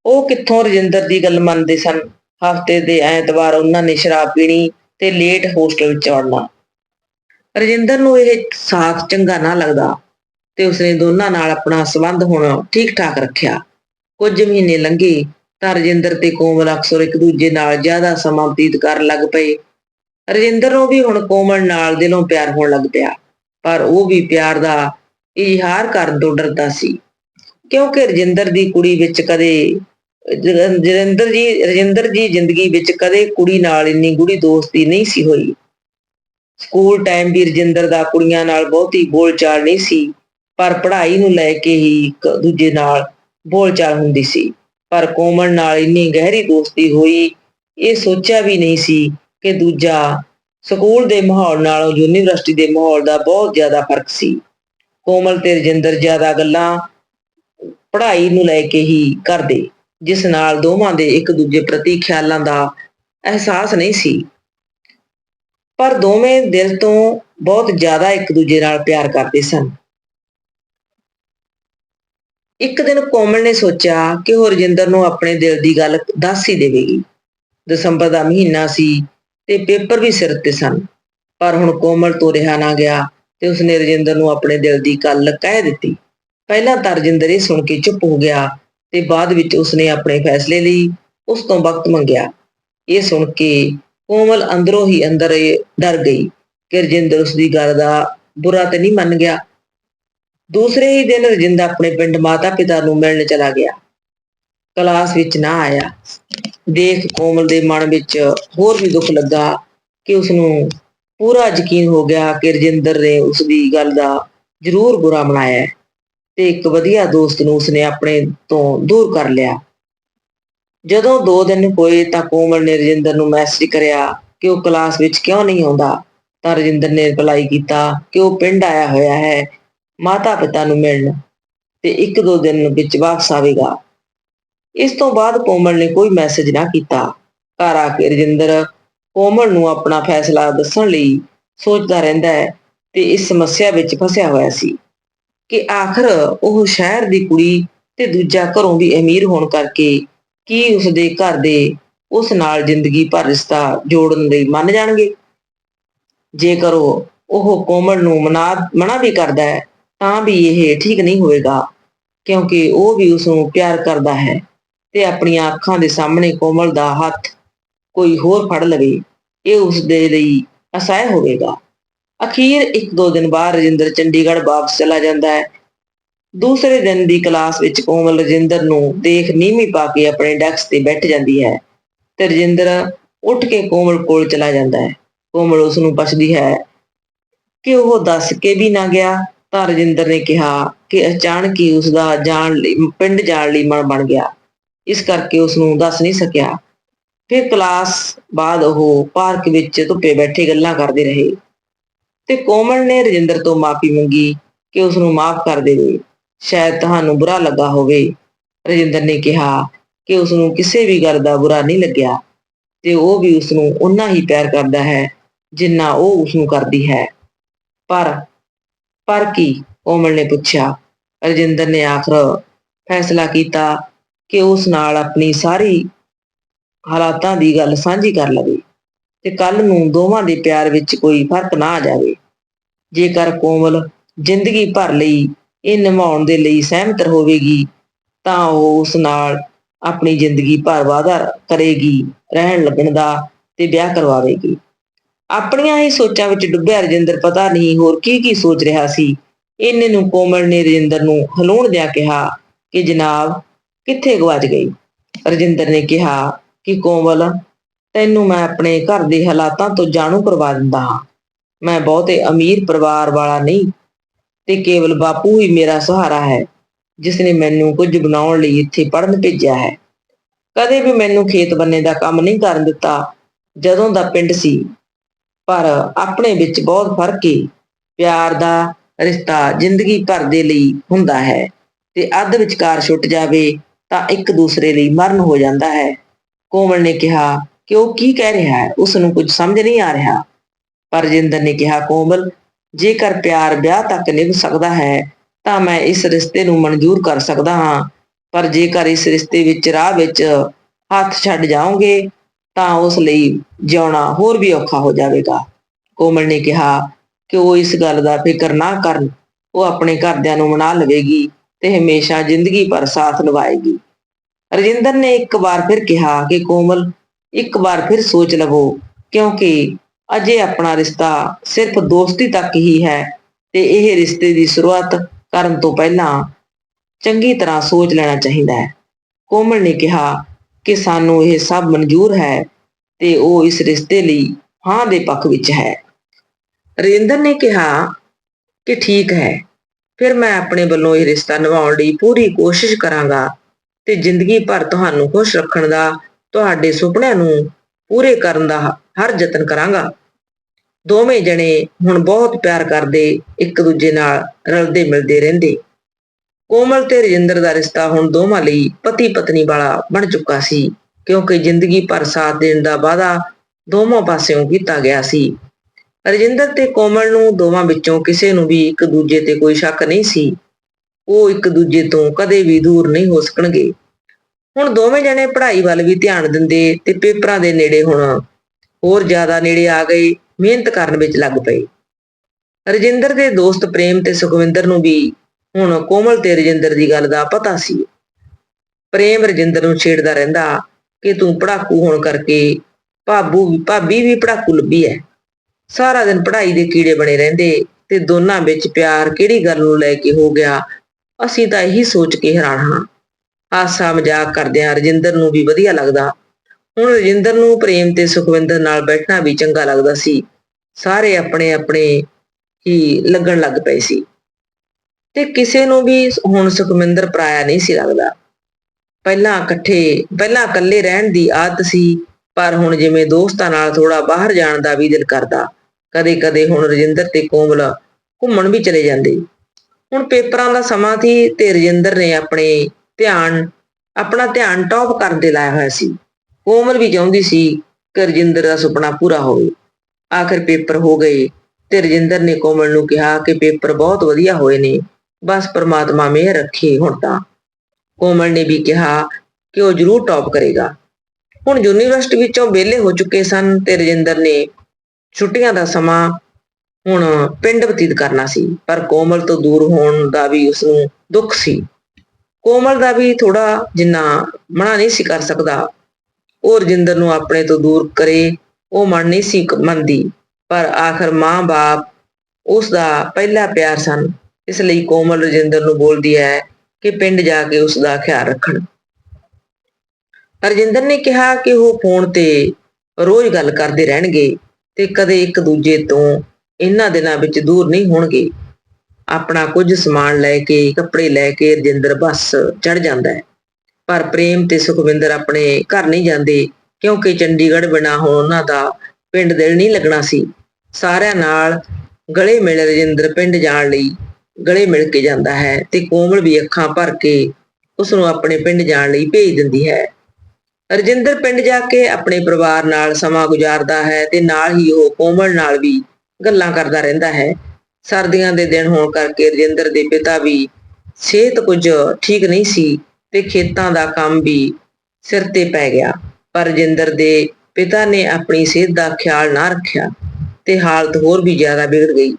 ਉਹ ਕਿੱਥੋਂ ਰਜਿੰਦਰ ਦੀ ਗੱਲ ਮੰਨਦੇ ਸਨ? ਹਫ਼ਤੇ ਦੇ ਐਤਵਾਰ ਉਹਨਾਂ ਨੇ ਸ਼ਰਾਬ ਪੀਣੀ ਤੇ ਲੇਟ ਹੋਸਟਲ ਵਿੱਚ ਵੜਨਾ ਰਜਿੰਦਰ ਨੂੰ ਇਹ ਸਾਥ ਚੰਗਾ ਨਾ ਲੱਗਦਾ। ਤੇ ਉਸਨੇ ਦੋਨਾਂ ਨਾਲ ਆਪਣਾ ਸਬੰਧ ਹੁਣ ਠੀਕ ਠਾਕ ਰੱਖਿਆ। ਕੁਝ ਮਹੀਨੇ ਲੰਘੇ, ਤਾਂ ਰਜਿੰਦਰ ਤੇ ਕੋਮਲ ਅਕਸਰ ਇੱਕ ਦੂਜੇ ਨਾਲ ਜ਼ਿਆਦਾ ਸਮਾਂ ਬਤੀਤ ਕਰਨ ਲੱਗ ਪਏ। ਰਜਿੰਦਰ ਨੂੰ ਵੀ ਹੁਣ ਕੋਮਲ ਨਾਲ ਦਿਲੋਂ ਪਿਆਰ ਹੋਣ ਲੱਗ ਪਿਆ, ਪਰ ਉਹ ਵੀ ਪਿਆਰ ਦਾ ਇਜ਼ਹਾਰ ਕਰਨ ਤੋਂ ਡਰਦਾ ਸੀ। ਕਿਉਂਕਿ ਰਜਿੰਦਰ ਦੀ ਕੁੜੀ ਵਿੱਚ ਕਦੇ, ਰਜਿੰਦਰ ਜੀ ਰਜਿੰਦਰ ਜੀ ਜ਼ਿੰਦਗੀ ਵਿੱਚ ਕਦੇ ਕੁੜੀ ਨਾਲ ਇੰਨੀ ਗੂੜੀ ਦੋਸਤੀ ਨਹੀਂ ਸੀ ਹੋਈ। ਸਕੂਲ ਟਾਈਮ ਵੀ ਰਜਿੰਦਰ ਦਾ ਕੁੜੀਆਂ ਨਾਲ ਬਹੁਤੀ ਬੋਲਚਾਲ ਨਹੀਂ ਸੀ। ਪਰ ਪੜ੍ਹਾਈ ਨੂੰ ਲੈ ਕੇ ਹੀ ਇੱਕ ਦੂਜੇ ਨਾਲ ਬੋਲਚਾਲ ਹੁੰਦੀ ਸੀ। ਪਰ ਕੋਮਲ ਨਾਲ ਇੰਨੀ ਗਹਿਰੀ ਦੋਸਤੀ ਹੋਈ, ਇਹ ਸੋਚਿਆ ਵੀ ਨਹੀਂ ਸੀ ਕਿ ਦੂਜਾ ਸਕੂਲ ਦੇ ਮਾਹੌਲ ਨਾਲੋਂ ਯੂਨੀਵਰਸਿਟੀ ਦੇ ਮਾਹੌਲ ਦਾ ਬਹੁਤ ਜ਼ਿਆਦਾ ਫ਼ਰਕ ਸੀ। ਕੋਮਲ ਤੇ ਰਜਿੰਦਰ ਜ਼ਿਆਦਾ ਗੱਲਾਂ ਪੜ੍ਹਾਈ ਨੂੰ ਲੈ ਕੇ ਹੀ ਕਰਦੇ, ਜਿਸ ਨਾਲ ਦੋਵਾਂ ਦੇ ਇੱਕ ਦੂਜੇ ਪ੍ਰਤੀ ਖਿਆਲਾਂ ਦਾ ਅਹਿਸਾਸ ਨਹੀਂ ਸੀ। ਪਰ ਦੋਵੇਂ ਦਿਲ ਤੋਂ ਬਹੁਤ ਜ਼ਿਆਦਾ ਇੱਕ ਦੂਜੇ ਨਾਲ ਪਿਆਰ ਕਰਦੇ ਸਨ। ਇੱਕ ਦਿਨ ਕੋਮਲ ਨੇ ਸੋਚਿਆ ਕਿ ਉਹ ਰਜਿੰਦਰ ਨੂੰ ਆਪਣੇ ਦਿਲ ਦੀ ਗੱਲ ਦੱਸ ਹੀ ਦੇਵੇਗੀ। ਦਸੰਬਰ ਦਾ ਮਹੀਨਾ ਸੀ ਤੇ ਪੇਪਰ ਵੀ ਸਿਰ ਤੇ ਸਨ। ਪਰ ਹੁਣ ਕੋਮਲ ਤੋਂ ਰਿਹਾ ਨਾ ਗਿਆ ਤੇ ਉਸਨੇ ਰਜਿੰਦਰ ਨੂੰ ਆਪਣੇ ਦਿਲ ਦੀ ਗੱਲ ਕਹਿ ਦਿੱਤੀ। ਪਹਿਲਾਂ ਤਾਂ ਰਜਿੰਦਰ ਇਹ ਸੁਣ ਕੇ ਚੁੱਪ ਹੋ ਗਿਆ ਤੇ ਬਾਅਦ ਵਿੱਚ ਉਸਨੇ ਆਪਣੇ ਫੈਸਲੇ ਲਈ ਉਸ ਤੋਂ ਵਕਤ ਮੰਗਿਆ। ਇਹ ਸੁਣ ਕੇ ਕੋਮਲ ਅੰਦਰੋਂ ਹੀ ਅੰਦਰ ਡਰ ਗਈ ਕਿ ਰਜਿੰਦਰ ਉਸ ਦੀ ਗੱਲ ਦਾ ਬੁਰਾ ਤੇ ਨਹੀਂ ਮੰਨ ਗਿਆ। ਦੂਸਰੇ ਹੀ ਦਿਨ ਰਜਿੰਦਰ ਆਪਣੇ ਪਿੰਡ ਮਾਤਾ-ਪਿਤਾ ਨੂੰ ਮਿਲਣ ਚਲਾ ਗਿਆ। ਕਲਾਸ ਵਿੱਚ ਨਾ ਆਇਆ। ਦੇਖ ਕੋਮਲ ਦੇ ਮਨ ਵਿੱਚ ਹੋਰ ਵੀ ਦੁੱਖ ਲੱਗਾ ਕਿ ਉਸ ਨੂੰ ਪੂਰਾ ਯਕੀਨ ਹੋ ਗਿਆ ਕਿ ਰਜਿੰਦਰ ਨੇ ਉਸ ਦੀ ਗੱਲ ਦਾ ਜ਼ਰੂਰ ਬੁਰਾ ਮਨਾਇਆ ਤੇ ਇੱਕ ਵਧੀਆ ਦੋਸਤ ਨੂੰ ਉਸਨੇ ਆਪਣੇ ਤੋਂ ਦੂਰ ਕਰ ਲਿਆ। ਜਦੋਂ 2 ਦਿਨ ਹੋਏ ਤਾਂ ਕੋਮਲ ਨੇ ਰਜਿੰਦਰ ਨੂੰ ਮੈਸੇਜ ਕਰਿਆ ਕਿ ਉਹ ਕਲਾਸ ਵਿੱਚ ਕਿਉਂ ਨਹੀਂ ਆਉਂਦਾ? ਤਾਂ ਰਜਿੰਦਰ ਨੇ ਰਿਪਲਾਈ ਕੀਤਾ ਕਿ ਉਹ ਪਿੰਡ ਆਇਆ ਹੋਇਆ ਹੈ ਮਾਤਾ ਪਿਤਾ ਨੂੰ ਮਿਲਣ ਤੇ ਇੱਕ ਦੋ ਦਿਨ ਵਿੱਚ ਵਾਪਸ ਆਵੇਗਾ। ਇਸ ਤੋਂ ਬਾਅਦ ਕੋਮਲ ਨੇ ਕੋਈ ਮੈਸੇਜ ਨਾ ਕੀਤਾ। ਘਰ ਆ ਕੇ ਰਜਿੰਦਰ ਕੋਮਲ ਨੂੰ ਆਪਣਾ ਫੈਸਲਾ ਦੱਸਣ ਲਈ ਸੋਚਦਾ ਰਹਿੰਦਾ ਹੈ ਤੇ ਇਸ ਸਮੱਸਿਆ ਵਿੱਚ ਫਸਿਆ ਹੋਇਆ ਸੀ ਕਿ ਆਖਰ ਉਹ ਸ਼ਹਿਰ ਦੀ ਕੁੜੀ ਤੇ ਦੂਜਾ ਘਰੋਂ ਵੀ ਅਮੀਰ ਹੋਣ ਕਰਕੇ ਕੀ ਉਸ ਦੇ ਘਰ ਦੇ ਉਸ ਨਾਲ ਜ਼ਿੰਦਗੀ ਭਰ ਰਿਸ਼ਤਾ ਜੋੜਨ ਲਈ ਮੰਨ ਜਾਣਗੇ? ਜੇਕਰ ਉਹ ਉਹ ਕੋਮਲ ਨੂੰ ਮਨਾ ਮਨਾ ਵੀ ਕਰਦਾ ਹੈ ਤਾਂ ਵੀ ਇਹ ਠੀਕ ਨਹੀਂ ਹੋਵੇਗਾ ਕਿਉਂਕਿ ਉਹ ਵੀ ਉਸ ਨੂੰ ਪਿਆਰ ਕਰਦਾ ਹੈ ਤੇ ਆਪਣੀਆਂ ਅੱਖਾਂ ਦੇ ਸਾਹਮਣੇ ਕੋਮਲ ਦਾ ਹੱਥ ਕੋਈ ਹੋਰ ਫੜ ਲਵੇ, ਇਹ ਉਸ ਦੇ ਲਈ ਅਸਹਿ ਹੋਵੇਗਾ। ਅਖੀਰ ਇੱਕ ਦੋ ਦਿਨ ਬਾਅਦ ਰਜਿੰਦਰ ਚੰਡੀਗੜ੍ਹ ਵਾਪਸ ਚਲਾ ਜਾਂਦਾ ਹੈ। ਦੂਸਰੇ ਦਿਨ ਦੀ ਕਲਾਸ ਵਿੱਚ ਕੋਮਲ ਰਜਿੰਦਰ ਨੂੰ ਦੇਖ ਨੀਵੀਂ ਪਾ ਕੇ ਆਪਣੇ ਡੈਸਕ ਤੇ ਬੈਠ ਜਾਂਦੀ ਹੈ ਤੇ ਰਜਿੰਦਰ ਉੱਠ ਕੇ ਕੋਮਲ ਕੋਲ ਚਲਾ ਜਾਂਦਾ ਹੈ। ਕੋਮਲ ਉਸ ਨੂੰ ਪੁੱਛਦੀ ਹੈ, ਕਿ ਉਹ ਦੱਸ ਕੇ ਵੀ ਨਾ ਗਿਆ? ਤਾਂ ਰਜਿੰਦਰ ਨੇ ਕਿਹਾ ਕਿ ਅਚਾਨਕ ਹੀ ਉਸ ਦਾ ਜਾਣ ਲਈ, ਪਿੰਡ ਜਾਣ ਲਈ ਮਨ ਬਣ ਗਿਆ। ਇਸ ਕਰਕੇ ਉਸ ਨੂੰ ਦੱਸ ਨਹੀਂ ਸਕਿਆ। ਫਿਰ ਕਲਾਸ ਬਾਅਦ ਉਹ ਪਾਰਕ ਵਿੱਚ ਧੁੱਪੇ ਬੈਠੇ ਗੱਲਾਂ ਕਰਦੇ ਰਹੇ ਤੇ ਕੋਮਲ ਨੇ ਰਜਿੰਦਰ ਤੋਂ ਮਾਫੀ ਮੰਗੀ ਕਿ ਉਸ ਨੂੰ ਮਾਫ ਕਰ ਦੇਵੇ। ਸ਼ਾਇਦ ਤੁਹਾਨੂੰ ਬੁਰਾ ਲੱਗਾ ਹੋਵੇ। ਰਜਿੰਦਰ ਨੇ ਕਿਹਾ ਕਿ ਉਸ ਨੂੰ ਕਿਸੇ ਵੀ ਗੱਲ ਦਾ ਬੁਰਾ ਨਹੀਂ ਲੱਗਿਆ। ਤੇ ਉਹ ਵੀ ਉਸ ਨੂੰ ਉਨਾ ਹੀ ਪਿਆਰ ਕਰਦਾ ਹੈ ਜਿੰਨਾ ਉਹ ਉਸ ਨੂੰ ਕਰਦੀ ਹੈ। ਪਰ ਪਰ ਕੀ? ਕੋਮਲ ਨੇ ਪੁੱਛਿਆ। ਰਜਿੰਦਰ ਨੇ ਆਖਰ ਫੈਸਲਾ ਕੀਤਾ ਕਿ ਉਸ ਨਾਲ ਆਪਣੀ ਸਾਰੀ ਹਾਲਾਤਾਂ ਦੀ ਗੱਲ ਸਾਂਝੀ ਕਰ ਲਵੇ ਤੇ ਕੱਲ ਨੂੰ ਦੋਵਾਂ ਦੇ ਪਿਆਰ ਵਿੱਚ ਕੋਈ ਫ਼ਰਕ ਨਾ ਆ ਜਾਵੇ। ਜੇਕਰ ਕੋਮਲ ਜ਼ਿੰਦਗੀ ਭਰ ਲਈ ਇਹ ਨਿਭਾਉਣ ਦੇ ਲਈ ਸਹਿਮਤ ਹੋਵੇਗੀ, ਤਾਂ ਉਹ ਉਸ ਨਾਲ ਆਪਣੀ ਜ਼ਿੰਦਗੀ ਭਰ ਵਾਅਦਾ ਕਰੇਗੀ, ਰਹਿਣ ਲੱਗਣ ਦਾ ਤੇ ਵਿਆਹ ਕਰਵਾਵੇਗੀ। ਆਪਣੀਆਂ ਹੀ ਸੋਚਾਂ ਵਿੱਚ ਡੁੱਬਿਆ ਰਜਿੰਦਰ, ਪਤਾ ਨਹੀਂ ਹੋਰ ਕੀ ਕੀ ਸੋਚ ਰਿਹਾ ਸੀ। ਇੰਨੇ ਨੂੰ ਕੋਮਲ ਨੇ ਰਜਿੰਦਰ ਨੂੰ ਹਲੂਣ ਦਿਆ ਕਿਹਾ ਕਿ ਜਨਾਬ, ਕਿੱਥੇ ਗਵਾਚ ਗਈ? ਰਜਿੰਦਰ ਨੇ ਕਿਹਾ ਕਿ ਕੋਮਲ, ਤੈਨੂੰ ਮੈਂ ਆਪਣੇ ਘਰ ਦੇ ਹਾਲਾਤਾਂ ਤੋਂ ਜਾਣੂ ਕਰਵਾ ਦਿੰਦਾ ਹਾਂ। ਮੈਂ ਬਹੁਤੇ ਅਮੀਰ ਪਰਿਵਾਰ ਵਾਲਾ ਨਹੀਂ ਤੇ ਕੇਵਲ ਬਾਪੂ ਹੀ ਮੇਰਾ ਸਹਾਰਾ ਹੈ ਜਿਸ ਨੇ ਮੈਨੂੰ ਕੁਝ ਬਣਾਉਣ ਲਈ ਇੱਥੇ ਪੜਨ ਭੇਜਿਆ ਹੈ। ਕਦੇ ਵੀ ਮੈਨੂੰ ਖੇਤ ਬੰਨੇ ਦਾ ਕੰਮ ਨਹੀਂ ਕਰਨ ਦਿੱਤਾ, ਜਦੋਂ ਦਾ ਪਿੰਡ ਸੀ। ਪਰ ਆਪਣੇ ਵਿੱਚ ਬਹੁਤ ਫ਼ਰਕ ਹੈ ਪਿਆਰ ਦਾ ਰਿਸ਼ਤਾ ਜ਼ਿੰਦਗੀ ਭਰ ਦੇ ਲਈ ਹੁੰਦਾ ਹੈ ਤੇ ਅੱਧ ਵਿਚਕਾਰ ਛੁੱਟ ਜਾਵੇ ਤਾਂ ਇੱਕ ਦੂਸਰੇ ਲਈ ਮਰਨ ਹੋ ਜਾਂਦਾ ਹੈ। ਕੋਮਲ ਨੇ ਕਿਹਾ, ਕਿ ਉਹ ਕੀ ਕਹਿ ਰਿਹਾ ਹੈ? ਉਸ ਨੂੰ ਕੁਝ ਸਮਝ ਨਹੀਂ ਆ ਰਿਹਾ। ਪਰ ਜਿੰਦਰ ਨੇ ਕਿਹਾ, ਕੋਮਲ, ਜੇਕਰ ਪਿਆਰ ਵਿਆਹ ਤੱਕ ਨਿਭ ਸਕਦਾ ਹੈ, ਤਾਂ ਮੈਂ ਇਸ ਰਿਸ਼ਤੇ ਨੂੰ ਮਨਜ਼ੂਰ ਕਰ ਸਕਦਾ ਹਾਂ। ਪਰ ਜੇਕਰ ਇਸ ਰਿਸ਼ਤੇ ਵਿੱਚ ਰਾਹ ਵਿੱਚ ਹੱਥ ਛੱਡ ਜਾਓਗੇ ਤਾਂ ਉਸ ਲਈ ਜਿਉਣਾ ਹੋਰ ਵੀ ਔਖਾ ਹੋ ਜਾਵੇਗਾ। ਕੋਮਲ ਨੇ ਕਿਹਾ ਕਿ ਉਹ ਇਸ ਗੱਲ ਦਾ ਫਿਕਰ ਨਾ ਕਰਨ। ਉਹ ਆਪਣੇ ਘਰਦਿਆਂ ਨੂੰ ਮਨਾ ਲਵੇਗੀ ਤੇ ਹਮੇਸ਼ਾ ਜ਼ਿੰਦਗੀ ਭਰ ਸਾਥ ਨਿਭਾਏਗੀ। ਰਜਿੰਦਰ ਨੇ ਇੱਕ ਵਾਰ ਫਿਰ ਕਿਹਾ ਕਿ ਕੋਮਲ, ਇੱਕ ਵਾਰ ਫਿਰ ਸੋਚ ਲਵੋ, ਕਿਉਂਕਿ ਅਜੇ ਆਪਣਾ ਰਿਸ਼ਤਾ ਸਿਰਫ ਦੋਸਤੀ ਤੱਕ ਹੀ ਹੈ ਤੇ ਇਹ ਰਿਸ਼ਤੇ ਦੀ ਸ਼ੁਰੂਆਤ ਕਰਨ ਤੋਂ ਪਹਿਲਾਂ ਚੰਗੀ ਤਰ੍ਹਾਂ ਸੋਚ ਲੈਣਾ ਚਾਹੀਦਾ ਹੈ। ਕੋਮਲ ਨੇ ਕਿਹਾ ਕਿ ਸਾਨੂੰ ਇਹ ਸਭ ਮਨਜ਼ੂਰ ਹੈ ਤੇ ਉਹ ਇਸ ਰਿਸ਼ਤੇ ਲਈ ਹਾਂ ਦੇ ਪੱਖ ਵਿੱਚ ਹੈ। ਰਜਿੰਦਰ ਨੇ ਕਿਹਾ ਕਿ ਠੀਕ ਹੈ, ਫਿਰ ਮੈਂ ਆਪਣੇ ਵੱਲੋਂ ਇਹ ਰਿਸ਼ਤਾ ਨਿਭਾਉਣ ਲਈ ਪੂਰੀ ਕੋਸ਼ਿਸ਼ ਕਰਾਂਗਾ ਤੇ ਜ਼ਿੰਦਗੀ ਭਰ ਤੁਹਾਨੂੰ ਖੁਸ਼ ਰੱਖਣ ਦਾ, ਤੁਹਾਡੇ ਸੁਪਨਿਆਂ ਨੂੰ ਪੂਰੇ ਕਰਨ ਦਾ ਹਰ ਯਤਨ ਕਰਾਂਗਾ। ਦੋਵੇਂ ਜਣੇ ਹੁਣ ਬਹੁਤ ਪਿਆਰ ਕਰਦੇ ਇੱਕ ਦੂਜੇ ਨਾਲ ਰਲਦੇ ਮਿਲਦੇ ਰਹਿੰਦੇ। ਕੋਮਲ ਤੇ ਰਜਿੰਦਰ ਦਾ ਰਿਸ਼ਤਾ ਹੁਣ ਦੋਵਾਂ ਲਈ ਪਤੀ ਪਤਨੀ ਵਾਲਾ ਬਣ ਚੁੱਕਾ ਸੀ, ਕਿਉਂਕਿ ਜ਼ਿੰਦਗੀ ਭਰ ਸਾਥ ਦੇਣ ਦਾ ਵਾਅਦਾ ਦੋਵਾਂ ਪਾਸਿਓਂ ਕੀਤਾ ਗਿਆ ਸੀ। ਰਜਿੰਦਰ ਤੇ ਕੋਮਲ ਨੂੰ ਦੋਵਾਂ ਵਿੱਚੋਂ ਕਿਸੇ ਨੂੰ ਵੀ ਇੱਕ ਦੂਜੇ ਤੇ ਕੋਈ ਸ਼ੱਕ ਨਹੀਂ ਸੀ। ਉਹ ਇੱਕ ਦੂਜੇ ਤੋਂ ਕਦੇ ਵੀ ਦੂਰ ਨਹੀਂ ਹੋ ਸਕਣਗੇ। ਹੁਣ ਦੋਵੇਂ ਜਣੇ ਪੜ੍ਹਾਈ ਵੱਲ ਵੀ ਧਿਆਨ ਦਿੰਦੇ ਤੇ ਪੇਪਰਾਂ ਦੇ ਨੇੜੇ ਹੁਣ ਹੋਰ ਜ਼ਿਆਦਾ ਨੇੜੇ ਆ ਗਏ, ਮਿਹਨਤ ਕਰਨ ਵਿੱਚ ਲੱਗ ਪਏ। ਰਜਿੰਦਰ ਦੇ ਦੋਸਤ ਪ੍ਰੇਮ ਤੇ ਸੁਖਵਿੰਦਰ ਨੂੰ ਵੀ ਹੁਣ ਕੋਮਲ ਤੇ ਰਜਿੰਦਰ ਦੀ ਗੱਲ ਦਾ ਪਤਾ ਸੀ। ਪ੍ਰੇਮ ਰਜਿੰਦਰ ਨੂੰ ਛੇੜਦਾ ਰਹਿੰਦਾ ਕਿ ਤੂੰ ਪੜਾਕੂ ਹੋਣ ਕਰਕੇ ਭਾਬੂ, ਭਾਬੀ ਵੀ ਪੜਾਕੂ ਲੱਭੀ ਹੈ ਸਾਰਾ ਦਿਨ ਪੜ੍ਹਾਈ ਦੇ ਕੀੜੇ ਬਣੇ ਰਹਿੰਦੇ ਤੇ ਦੋਨਾਂ ਵਿੱਚ ਪਿਆਰ ਕਿਹੜੀ ਗੱਲ ਨੂੰ ਲੈ ਕੇ ਹੋ ਗਿਆ, ਅਸੀਂ ਤਾਂ ਇਹੀ ਸੋਚ ਕੇ ਹੈਰਾਨ ਹਾਂ। ਹਾਸਾ ਮਜ਼ਾਕ ਕਰਦਿਆਂ ਰਜਿੰਦਰ ਨੂੰ ਵੀ ਵਧੀਆ ਲੱਗਦਾ। ਹੁਣ ਰਜਿੰਦਰ ਨੂੰ ਪ੍ਰੇਮ ਤੇ ਸੁਖਵਿੰਦਰ ਨਾਲ ਬੈਠਣਾ ਵੀ ਚੰਗਾ ਲੱਗਦਾ ਸੀ। ਸਾਰੇ ਆਪਣੇ ਆਪਣੇ ਹੀ ਲੱਗਣ ਲੱਗ ਪਏ ਸੀ। ਤੇ ਕਿਸੇ ਨੂੰ ਵੀ ਹੁਣ ਸੁਖਮਿੰਦਰ ਪਰਾਇਆ ਨਹੀਂ ਸੀ ਲੱਗਦਾ। ਪਹਿਲਾਂ ਇਕੱਠੇ, ਪਹਿਲਾਂ ਇਕੱਲੇ ਰਹਿਣ ਦੀ ਆਦਤ ਸੀ, ਪਰ ਹੁਣ ਜਿਵੇਂ ਦੋਸਤਾਂ ਨਾਲ ਥੋੜਾ ਬਾਹਰ ਜਾਣ ਦਾ ਵੀ ਦਿਲ ਕਰਦਾ, ਕਦੇ-ਕਦੇ ਹੁਣ ਰਜਿੰਦਰ ਤੇ ਕੋਮਲ ਘੁੰਮਣ ਵੀ ਚਲੇ ਜਾਂਦੇ। ਹੁਣ ਪੇਪਰਾਂ ਦਾ ਸਮਾਂ ਸੀ ਤੇ ਰਜਿੰਦਰ ਨੇ ਆਪਣੇ ਧਿਆਨ, ਆਪਣਾ ਧਿਆਨ ਟੌਪ ਕਰਨ ਤੇ ਲਾਇਆ ਹੋਇਆ ਸੀ। ਕੋਮਲ ਵੀ ਚਾਹੁੰਦੀ ਸੀ ਕਿ ਰਜਿੰਦਰ ਦਾ ਸੁਪਨਾ ਪੂਰਾ ਹੋਵੇ। ਆਖਰ ਪੇਪਰ ਹੋ ਗਏ ਤੇ ਰਜਿੰਦਰ ਨੇ ਕੋਮਲ ਨੂੰ ਕਿਹਾ ਕਿ ਪੇਪਰ ਬਹੁਤ ਵਧੀਆ ਹੋਏ ਨੇ ਬਸ ਪ੍ਰਮਾਤਮਾ ਮਿਹਰ ਰੱਖੇ ਹੁਣ ਤਾਂ। ਕੋਮਲ ਨੇ ਵੀ ਕਿਹਾ ਕਿ ਉਹ ਜ਼ਰੂਰ ਟੌਪ ਕਰੇਗਾ। ਹੁਣ ਯੂਨੀਵਰਸਿਟੀ ਵਿੱਚੋਂ ਵਿਹਲੇ ਹੋ ਚੁੱਕੇ ਸਨ ਤੇ ਰਜਿੰਦਰ ਨੇ ਛੁੱਟੀਆਂ ਦਾ ਸਮਾਂ ਹੁਣ ਪਿੰਡ ਬਤੀਤ ਕਰਨਾ ਸੀ, ਪਰ ਕੋਮਲ ਤੋਂ ਦੂਰ ਹੋਣ ਦਾ ਵੀ ਉਸ ਨੂੰ ਦੁੱਖ ਸੀ। ਕੋਮਲ ਦਾ ਵੀ ਥੋੜਾ ਜਿੰਨਾ ਮਨਾ ਨਹੀਂ ਸੀ ਕਰ ਸਕਦਾ। ਉਹ ਰਜਿੰਦਰ ਨੂੰ ਆਪਣੇ ਤੋਂ ਦੂਰ ਕਰੇ, ਉਹ ਮਨ ਨਹੀਂ ਸੀ ਮੰਨਦੀ। ਪਰ ਆਖਰ ਮਾਂ-ਬਾਪ ਉਸ ਦਾ ਪਹਿਲਾ ਪਿਆਰ ਸਨ। ਇਸ ਲਈ ਕੋਮਲ ਰਜਿੰਦਰ ਨੂੰ ਬੋਲਦੀ ਹੈ ਕਿ ਪਿੰਡ ਜਾ ਕੇ ਉਸ ਦਾ ਖਿਆਲ ਰੱਖਣ। ਰਜਿੰਦਰ ਨੇ ਕਿਹਾ ਕਿ ਉਹ ਫੋਨ ਤੇ ਰੋਜ਼ ਗੱਲ ਕਰਦੇ ਰਹਿਣਗੇ ਤੇ ਕਦੇ ਇੱਕ ਦੂਜੇ ਤੋਂ ਇਹਨਾਂ ਦਿਨਾਂ ਵਿੱਚ ਦੂਰ ਨਹੀਂ ਹੋਣਗੇ। ਆਪਣਾ ਕੁਝ ਸਮਾਨ ਲੈ ਕੇ, ਕੱਪੜੇ ਲੈ ਕੇ ਰਜਿੰਦਰ ਬੱਸ ਚੜ ਜਾਂਦਾ ਹੈ। ਪਰ ਪ੍ਰੇਮ ਤੇ ਸੁਖਵਿੰਦਰ ਆਪਣੇ ਘਰ ਨਹੀਂ ਜਾਂਦੇ ਕਿਉਂਕਿ ਚੰਡੀਗੜ੍ਹ ਬਿਨਾ ਹੁਣ ਉਹਨਾਂ ਦਾ ਪਿੰਡ ਦਿਲ ਨਹੀਂ ਲੱਗਣਾ ਸੀ। ਸਾਰਿਆਂ ਨਾਲ ਗਲੇ ਮਿਲ ਰਜਿੰਦਰ ਪਿੰਡ ਜਾਣ ਲਈ ਗਲੇ ਮਿਲ ਕੇ ਜਾਂਦਾ ਹੈ ਤੇ ਕੋਮਲ ਵੀ ਅੱਖਾਂ ਭਰ ਕੇ ਉਸ ਨੂੰ ਆਪਣੇ ਪਿੰਡ ਜਾਣ ਲਈ ਭੇਜ ਦਿੰਦੀ ਹੈ। ਰਜਿੰਦਰ ਪਿੰਡ ਜਾ ਕੇ ਆਪਣੇ ਪਰਿਵਾਰ ਨਾਲ ਸਮਾਂ ਗੁਜ਼ਾਰਦਾ ਹੈ ਤੇ ਨਾਲ ਹੀ ਉਹ ਕੋਮਲ ਨਾਲ ਵੀ ਗੱਲਾਂ ਕਰਦਾ ਰਹਿੰਦਾ ਹੈ। ਸਰਦੀਆਂ ਦੇ ਦਿਨ ਹੋਣ ਕਰਕੇ ਰਜਿੰਦਰ ਦੇ ਪਿਤਾ ਵੀ ਸਿਹਤ ਕੁਝ ਠੀਕ ਨਹੀਂ ਸੀ ਤੇ ਖੇਤਾਂ ਦਾ ਕੰਮ ਵੀ ਸਿਰ ਤੇ ਪੈ ਗਿਆ। ਪਰ ਰਜਿੰਦਰ ਦੇ ਪਿਤਾ ਨੇ ਆਪਣੀ ਸਿਹਤ ਦਾ ਖਿਆਲ ਨਾ ਰੱਖਿਆ ਤੇ ਹਾਲਤ ਹੋਰ ਵੀ ਜ਼ਿਆਦਾ ਵਿਗੜ ਗਈ।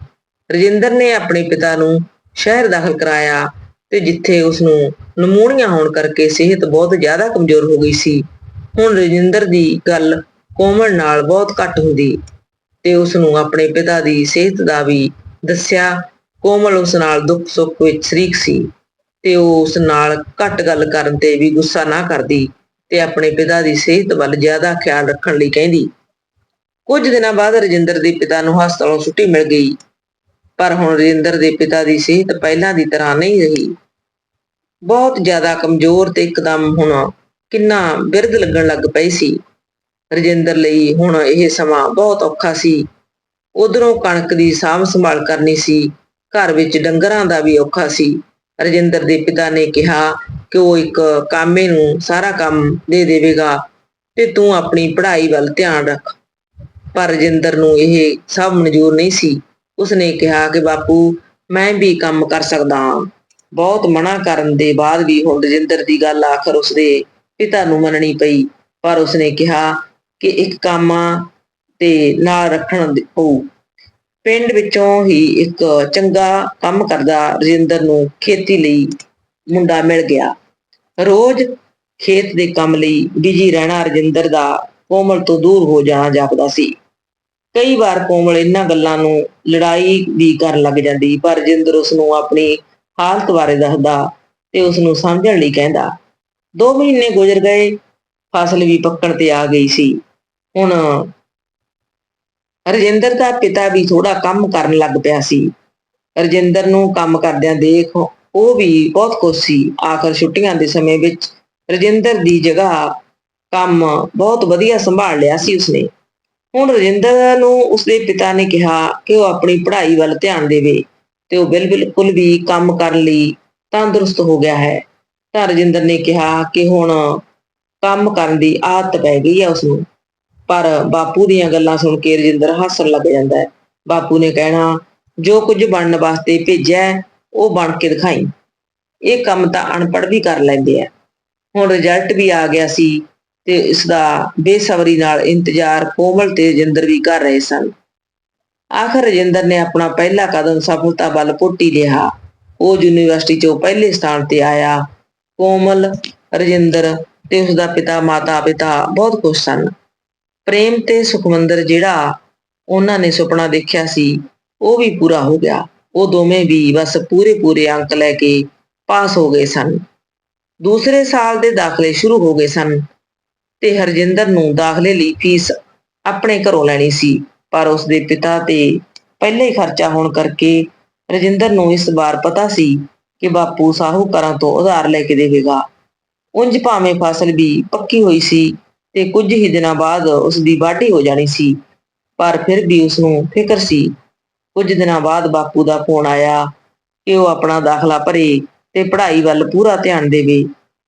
ਰਜਿੰਦਰ ਨੇ ਆਪਣੇ ਪਿਤਾ ਨੂੰ ਸ਼ਹਿਰ ਦਾਖਲ ਕਰਾਇਆ ਤੇ ਜਿੱਥੇ ਉਸ ਨੂੰ ਨਮੂਨੀਆ ਹੋਣ ਕਰਕੇ ਸਿਹਤ ਬਹੁਤ ਜ਼ਿਆਦਾ ਕਮਜ਼ੋਰ ਹੋ ਗਈ ਸੀ। ਹੁਣ ਰਜਿੰਦਰ ਦੀ ਗੱਲ ਕੋਮਲ ਨਾਲ ਬਹੁਤ ਘੱਟ ਹੁੰਦੀ ਤੇ ਉਸ ਨੂੰ ਆਪਣੇ ਪਿਤਾ ਦੀ ਸਿਹਤ ਦਾ ਵੀ ਦੱਸਿਆ। ਕੋਮਲ ਉਸ ਨਾਲ ਦੁੱਖ ਸੁੱਖ ਵਿੱਚ ਸ਼ਰੀਕ ਸੀ ਤੇ ਉਹ ਉਸ ਨਾਲ ਘੱਟ ਗੱਲ ਕਰਨ ਤੇ ਵੀ ਗੁੱਸਾ ਨਾ ਕਰਦੀ ਤੇ ਆਪਣੇ ਪਿਤਾ ਦੀ ਸਿਹਤ ਵੱਲ ਜ਼ਿਆਦਾ ਖਿਆਲ ਰੱਖਣ ਲਈ ਕਹਿੰਦੀ। ਕੁਝ ਦਿਨਾਂ ਬਾਅਦ ਰਜਿੰਦਰ ਦੇ ਪਿਤਾ ਨੂੰ ਹਸਪਤਾਲੋਂ ਛੁੱਟੀ ਮਿਲ ਗਈ। ਪਰ ਹੁਣ ਰਜਿੰਦਰ ਦੇ ਪਿਤਾ ਦੀ ਸਿਹਤ ਪਹਿਲਾਂ ਦੀ ਤਰ੍ਹਾਂ ਨਹੀਂ ਰਹੀ। ਬਹੁਤ ਜ਼ਿਆਦਾ ਕਮਜ਼ੋਰ ਤੇ ਇੱਕਦਮ ਹੁਣ ਕਿੰਨਾ ਬਿਰਧ ਲੱਗਣ ਲੱਗ ਪਈ ਸੀ। ਰਜਿੰਦਰ ਲਈ ਹੁਣ ਇਹ ਸਮਾਂ ਬਹੁਤ ਔਖਾ ਸੀ। ਉਧਰੋਂ ਕਣਕ ਦੀ ਸਾਂਭ ਸੰਭਾਲ ਕਰਨੀ ਸੀ। ਘਰ ਵਿੱਚ ਡੰਗਰਾਂ ਦਾ ਵੀ ਔਖਾ ਸੀ। ਰਜਿੰਦਰ ਦੇ ਪਿਤਾ ਨੇ ਕਿਹਾ ਕਿ ਉਹ ਇੱਕ ਕਾਮੇ ਨੂੰ ਸਾਰਾ ਕੰਮ ਦੇ ਦੇਵੇਗਾ ਤੇ ਤੂੰ ਆਪਣੀ ਪੜ੍ਹਾਈ ਵੱਲ ਧਿਆਨ ਰੱਖ। ਪਰ ਰਜਿੰਦਰ ਨੂੰ ਇਹ ਸਭ ਮਨਜ਼ੂਰ ਨਹੀਂ ਸੀ। ਉਸਨੇ ਕਿਹਾ ਕਿ ਬਾਪੂ, ਮੈਂ ਵੀ ਕੰਮ ਕਰ ਸਕਦਾ ਹਾਂ। ਬਹੁਤ ਮਨਾ ਕਰਨ ਦੇ ਬਾਅਦ ਵੀ ਹੁਣ ਰਜਿੰਦਰ ਦੀ ਗੱਲ ਆਖਰ ਉਸਦੇ ਪਿਤਾ ਨੂੰ ਮੰਨਣੀ ਪਈ। ਪਰ ਉਸਨੇ ਕਿਹਾ ਕਿ ਇੱਕ ਕੰਮ ਤੇ ਨਾਲ ਰੱਖਣ ਦੇ- ਪਊ। ਪਿੰਡ ਵਿੱਚੋਂ ਹੀ ਇੱਕ ਚੰਗਾ ਕੰਮ ਕਰਦਾ ਰਜਿੰਦਰ ਨੂੰ ਖੇਤੀ ਲਈ ਮੁੰਡਾ ਮਿਲ ਗਿਆ। ਰੋਜ਼ ਖੇਤ ਦੇ ਕੰਮ ਲਈ ਬਿਜ਼ੀ ਰਹਿਣਾ ਰਜਿੰਦਰ ਦਾ ਕੋਮਲ ਤੋਂ ਦੂਰ ਹੋ ਜਾਣਾ ਜਾਪਦਾ ਸੀ। ਕਈ ਵਾਰ ਕੋਮਲ ਇਹਨਾਂ ਗੱਲਾਂ ਨੂੰ ਲੜਾਈ ਵੀ ਕਰਨ ਲੱਗ ਜਾਂਦੀ, ਪਰ ਰਜਿੰਦਰ ਉਸ ਨੂੰ ਆਪਣੀ ਹਾਲਤ ਬਾਰੇ ਦੱਸਦਾ ਤੇ ਉਸ ਨੂੰ ਸਮਝਣ ਲਈ ਕਹਿੰਦਾ। 2 ਮਹੀਨੇ ਗੁਜ਼ਰ ਗਏ, ਫਸਲ ਵੀ ਪੱਕਣ ਤੇ ਆ ਗਈ ਸੀ। ਹੁਣ ਰਜਿੰਦਰ ਦਾ ਪਿਤਾ ਵੀ ਥੋੜਾ ਕੰਮ ਕਰਨ ਲੱਗ ਪਿਆ ਸੀ। ਰਜਿੰਦਰ ਨੂੰ ਕੰਮ ਕਰਦਿਆਂ ਦੇਖ ਉਹ ਵੀ ਬਹੁਤ ਖੁਸ਼ ਸੀ। ਆਖਰ ਛੁੱਟੀਆਂ ਦੇ ਸਮੇਂ ਵਿੱਚ ਰਜਿੰਦਰ ਦੀ ਜਗ੍ਹਾ ਕੰਮ ਬਹੁਤ ਵਧੀਆ ਸੰਭਾਲ ਲਿਆ ਸੀ ਉਸਨੇ। ਹੁਣ ਰਜਿੰਦਰ ਨੂੰ ਉਸਦੇ ਪਿਤਾ ਨੇ ਕਿਹਾ ਕਿ ਉਹ ਆਪਣੀ ਪੜ੍ਹਾਈ ਵੱਲ ਧਿਆਨ ਦੇਵੇ ਤੇ ਉਹ ਬਿਲ- ਬਿਲਕੁਲ ਵੀ ਕੰਮ ਕਰਨ ਲਈ ਤੰਦਰੁਸਤ ਹੋ ਗਿਆ ਹੈ। ਤਾਂ ਰਜਿੰਦਰ ਨੇ ਕਿਹਾ ਕਿ ਹੁਣ ਕੰਮ ਕਰਨ ਦੀ ਆਦਤ ਪੈ ਗਈ ਹੈ ਉਸਨੂੰ। ਪਰ ਬਾਪੂ ਦੀਆਂ ਗੱਲਾਂ ਸੁਣ ਕੇ ਰਜਿੰਦਰ ਹੱਸਣ ਲੱਗ ਜਾਂਦਾ ਹੈ। ਬਾਪੂ ਨੇ ਕਹਿਣਾ, ਜੋ ਕੁਝ ਬਣਨ ਵਾਸਤੇ ਭੇਜਿਆ ਉਹ ਬਣ ਕੇ ਦਿਖਾਈ। ਇਹ ਕੰਮ ਤਾਂ ਅਨਪੜ੍ਹ ਵੀ ਕਰ ਲੈਂਦੇ ਆ। ਹੁਣ ਰਿਜ਼ਲਟ ਵੀ ਆ ਗਿਆ ਸੀ ਤੇ ਇਸ ਦਾ ਬੇਸਬਰੀ ਨਾਲ ਇੰਤਜ਼ਾਰ ਕੋਮਲ ਤੇ ਰਜਿੰਦਰ ਵੀ ਕਰ ਰਹੇ ਸਨ। ਆਖਰ ਰਜਿੰਦਰ ਨੇ ਆਪਣਾ ਪਹਿਲਾ ਕਦਮ ਸਫਲਤਾ ਵੱਲ ਪੁੱਟੀ ਲਿਆ। ਉਹ ਯੂਨੀਵਰਸਿਟੀ 'ਚੋਂ ਪਹਿਲੇ ਸਥਾਨ ਤੇ ਆਇਆ। ਕੋਮਲ, ਰਜਿੰਦਰ ਤੇ ਉਸ ਦਾ ਪਿਤਾ ਮਾਤਾ ਪਿਤਾ ਬਹੁਤ ਖੁਸ਼ ਸਨ। ਪ੍ਰੇਮ ਤੇ ਸੁਖਮੰਦਰ ਜਿਹੜਾ ਉਹਨਾਂ ਨੇ ਸੁਪਨਾ ਦੇਖਿਆ ਸੀ, ਉਹ ਵੀ ਪੂਰਾ ਹੋ ਗਿਆ। ਉਹ ਦੋਵੇਂ ਵੀ ਬਸ ਪੂਰੇ ਪੂਰੇ ਅੰਕ ਲੈ ਕੇ ਪਾਸ ਹੋ ਗਏ ਸਨ। ਦੂਸਰੇ ਸਾਲ ਦੇ ਦਾਖਲੇ ਸ਼ੁਰੂ ਹੋ ਗਏ ਸਨ। ਤੇ ਹਰਜਿੰਦਰ ਨੂੰ ਦਾਖਲੇ ਲਈ ਫੀਸ ਆਪਣੇ ਘਰੋਂ ਲੈਣੀ ਸੀ, ਪਰ ਉਸ ਦੇ ਪਿਤਾ ਤੇ ਪਹਿਲੇ ਖਰਚਾ ਹੋਣ ਕਰਕੇ ਰਜਿੰਦਰ ਨੂੰ ਇਸ ਵਾਰ ਪਤਾ ਸੀ ਕਿ ਬਾਪੂ ਸਾਹੂਕਾਰਾਂ ਤੋਂ ਉਧਾਰ ਲੈ ਕੇ ਦੇਵੇਗਾ। ਉਂਝ ਭਾਵੇਂ ਫਸਲ ਵੀ ਪੱਕੀ ਹੋਈ ਸੀ ਤੇ ਕੁਝ ਹੀ ਦਿਨਾਂ ਬਾਅਦ ਉਸ ਦੀ ਵਾਢੀ ਹੋ ਜਾਣੀ ਸੀ, ਪਰ ਫਿਰ ਵੀ ਉਸ ਨੂੰ ਫਿਕਰ ਸੀ। ਕੁਝ ਦਿਨਾਂ ਬਾਅਦ ਬਾਪੂ ਦਾ ਫੋਨ ਆਇਆ ਕਿ ਉਹ ਆਪਣਾ ਦਾਖਲਾ ਭਰੇ ਤੇ ਪੜ੍ਹਾਈ ਵੱਲ ਪੂਰਾ ਧਿਆਨ ਦੇਵੇ।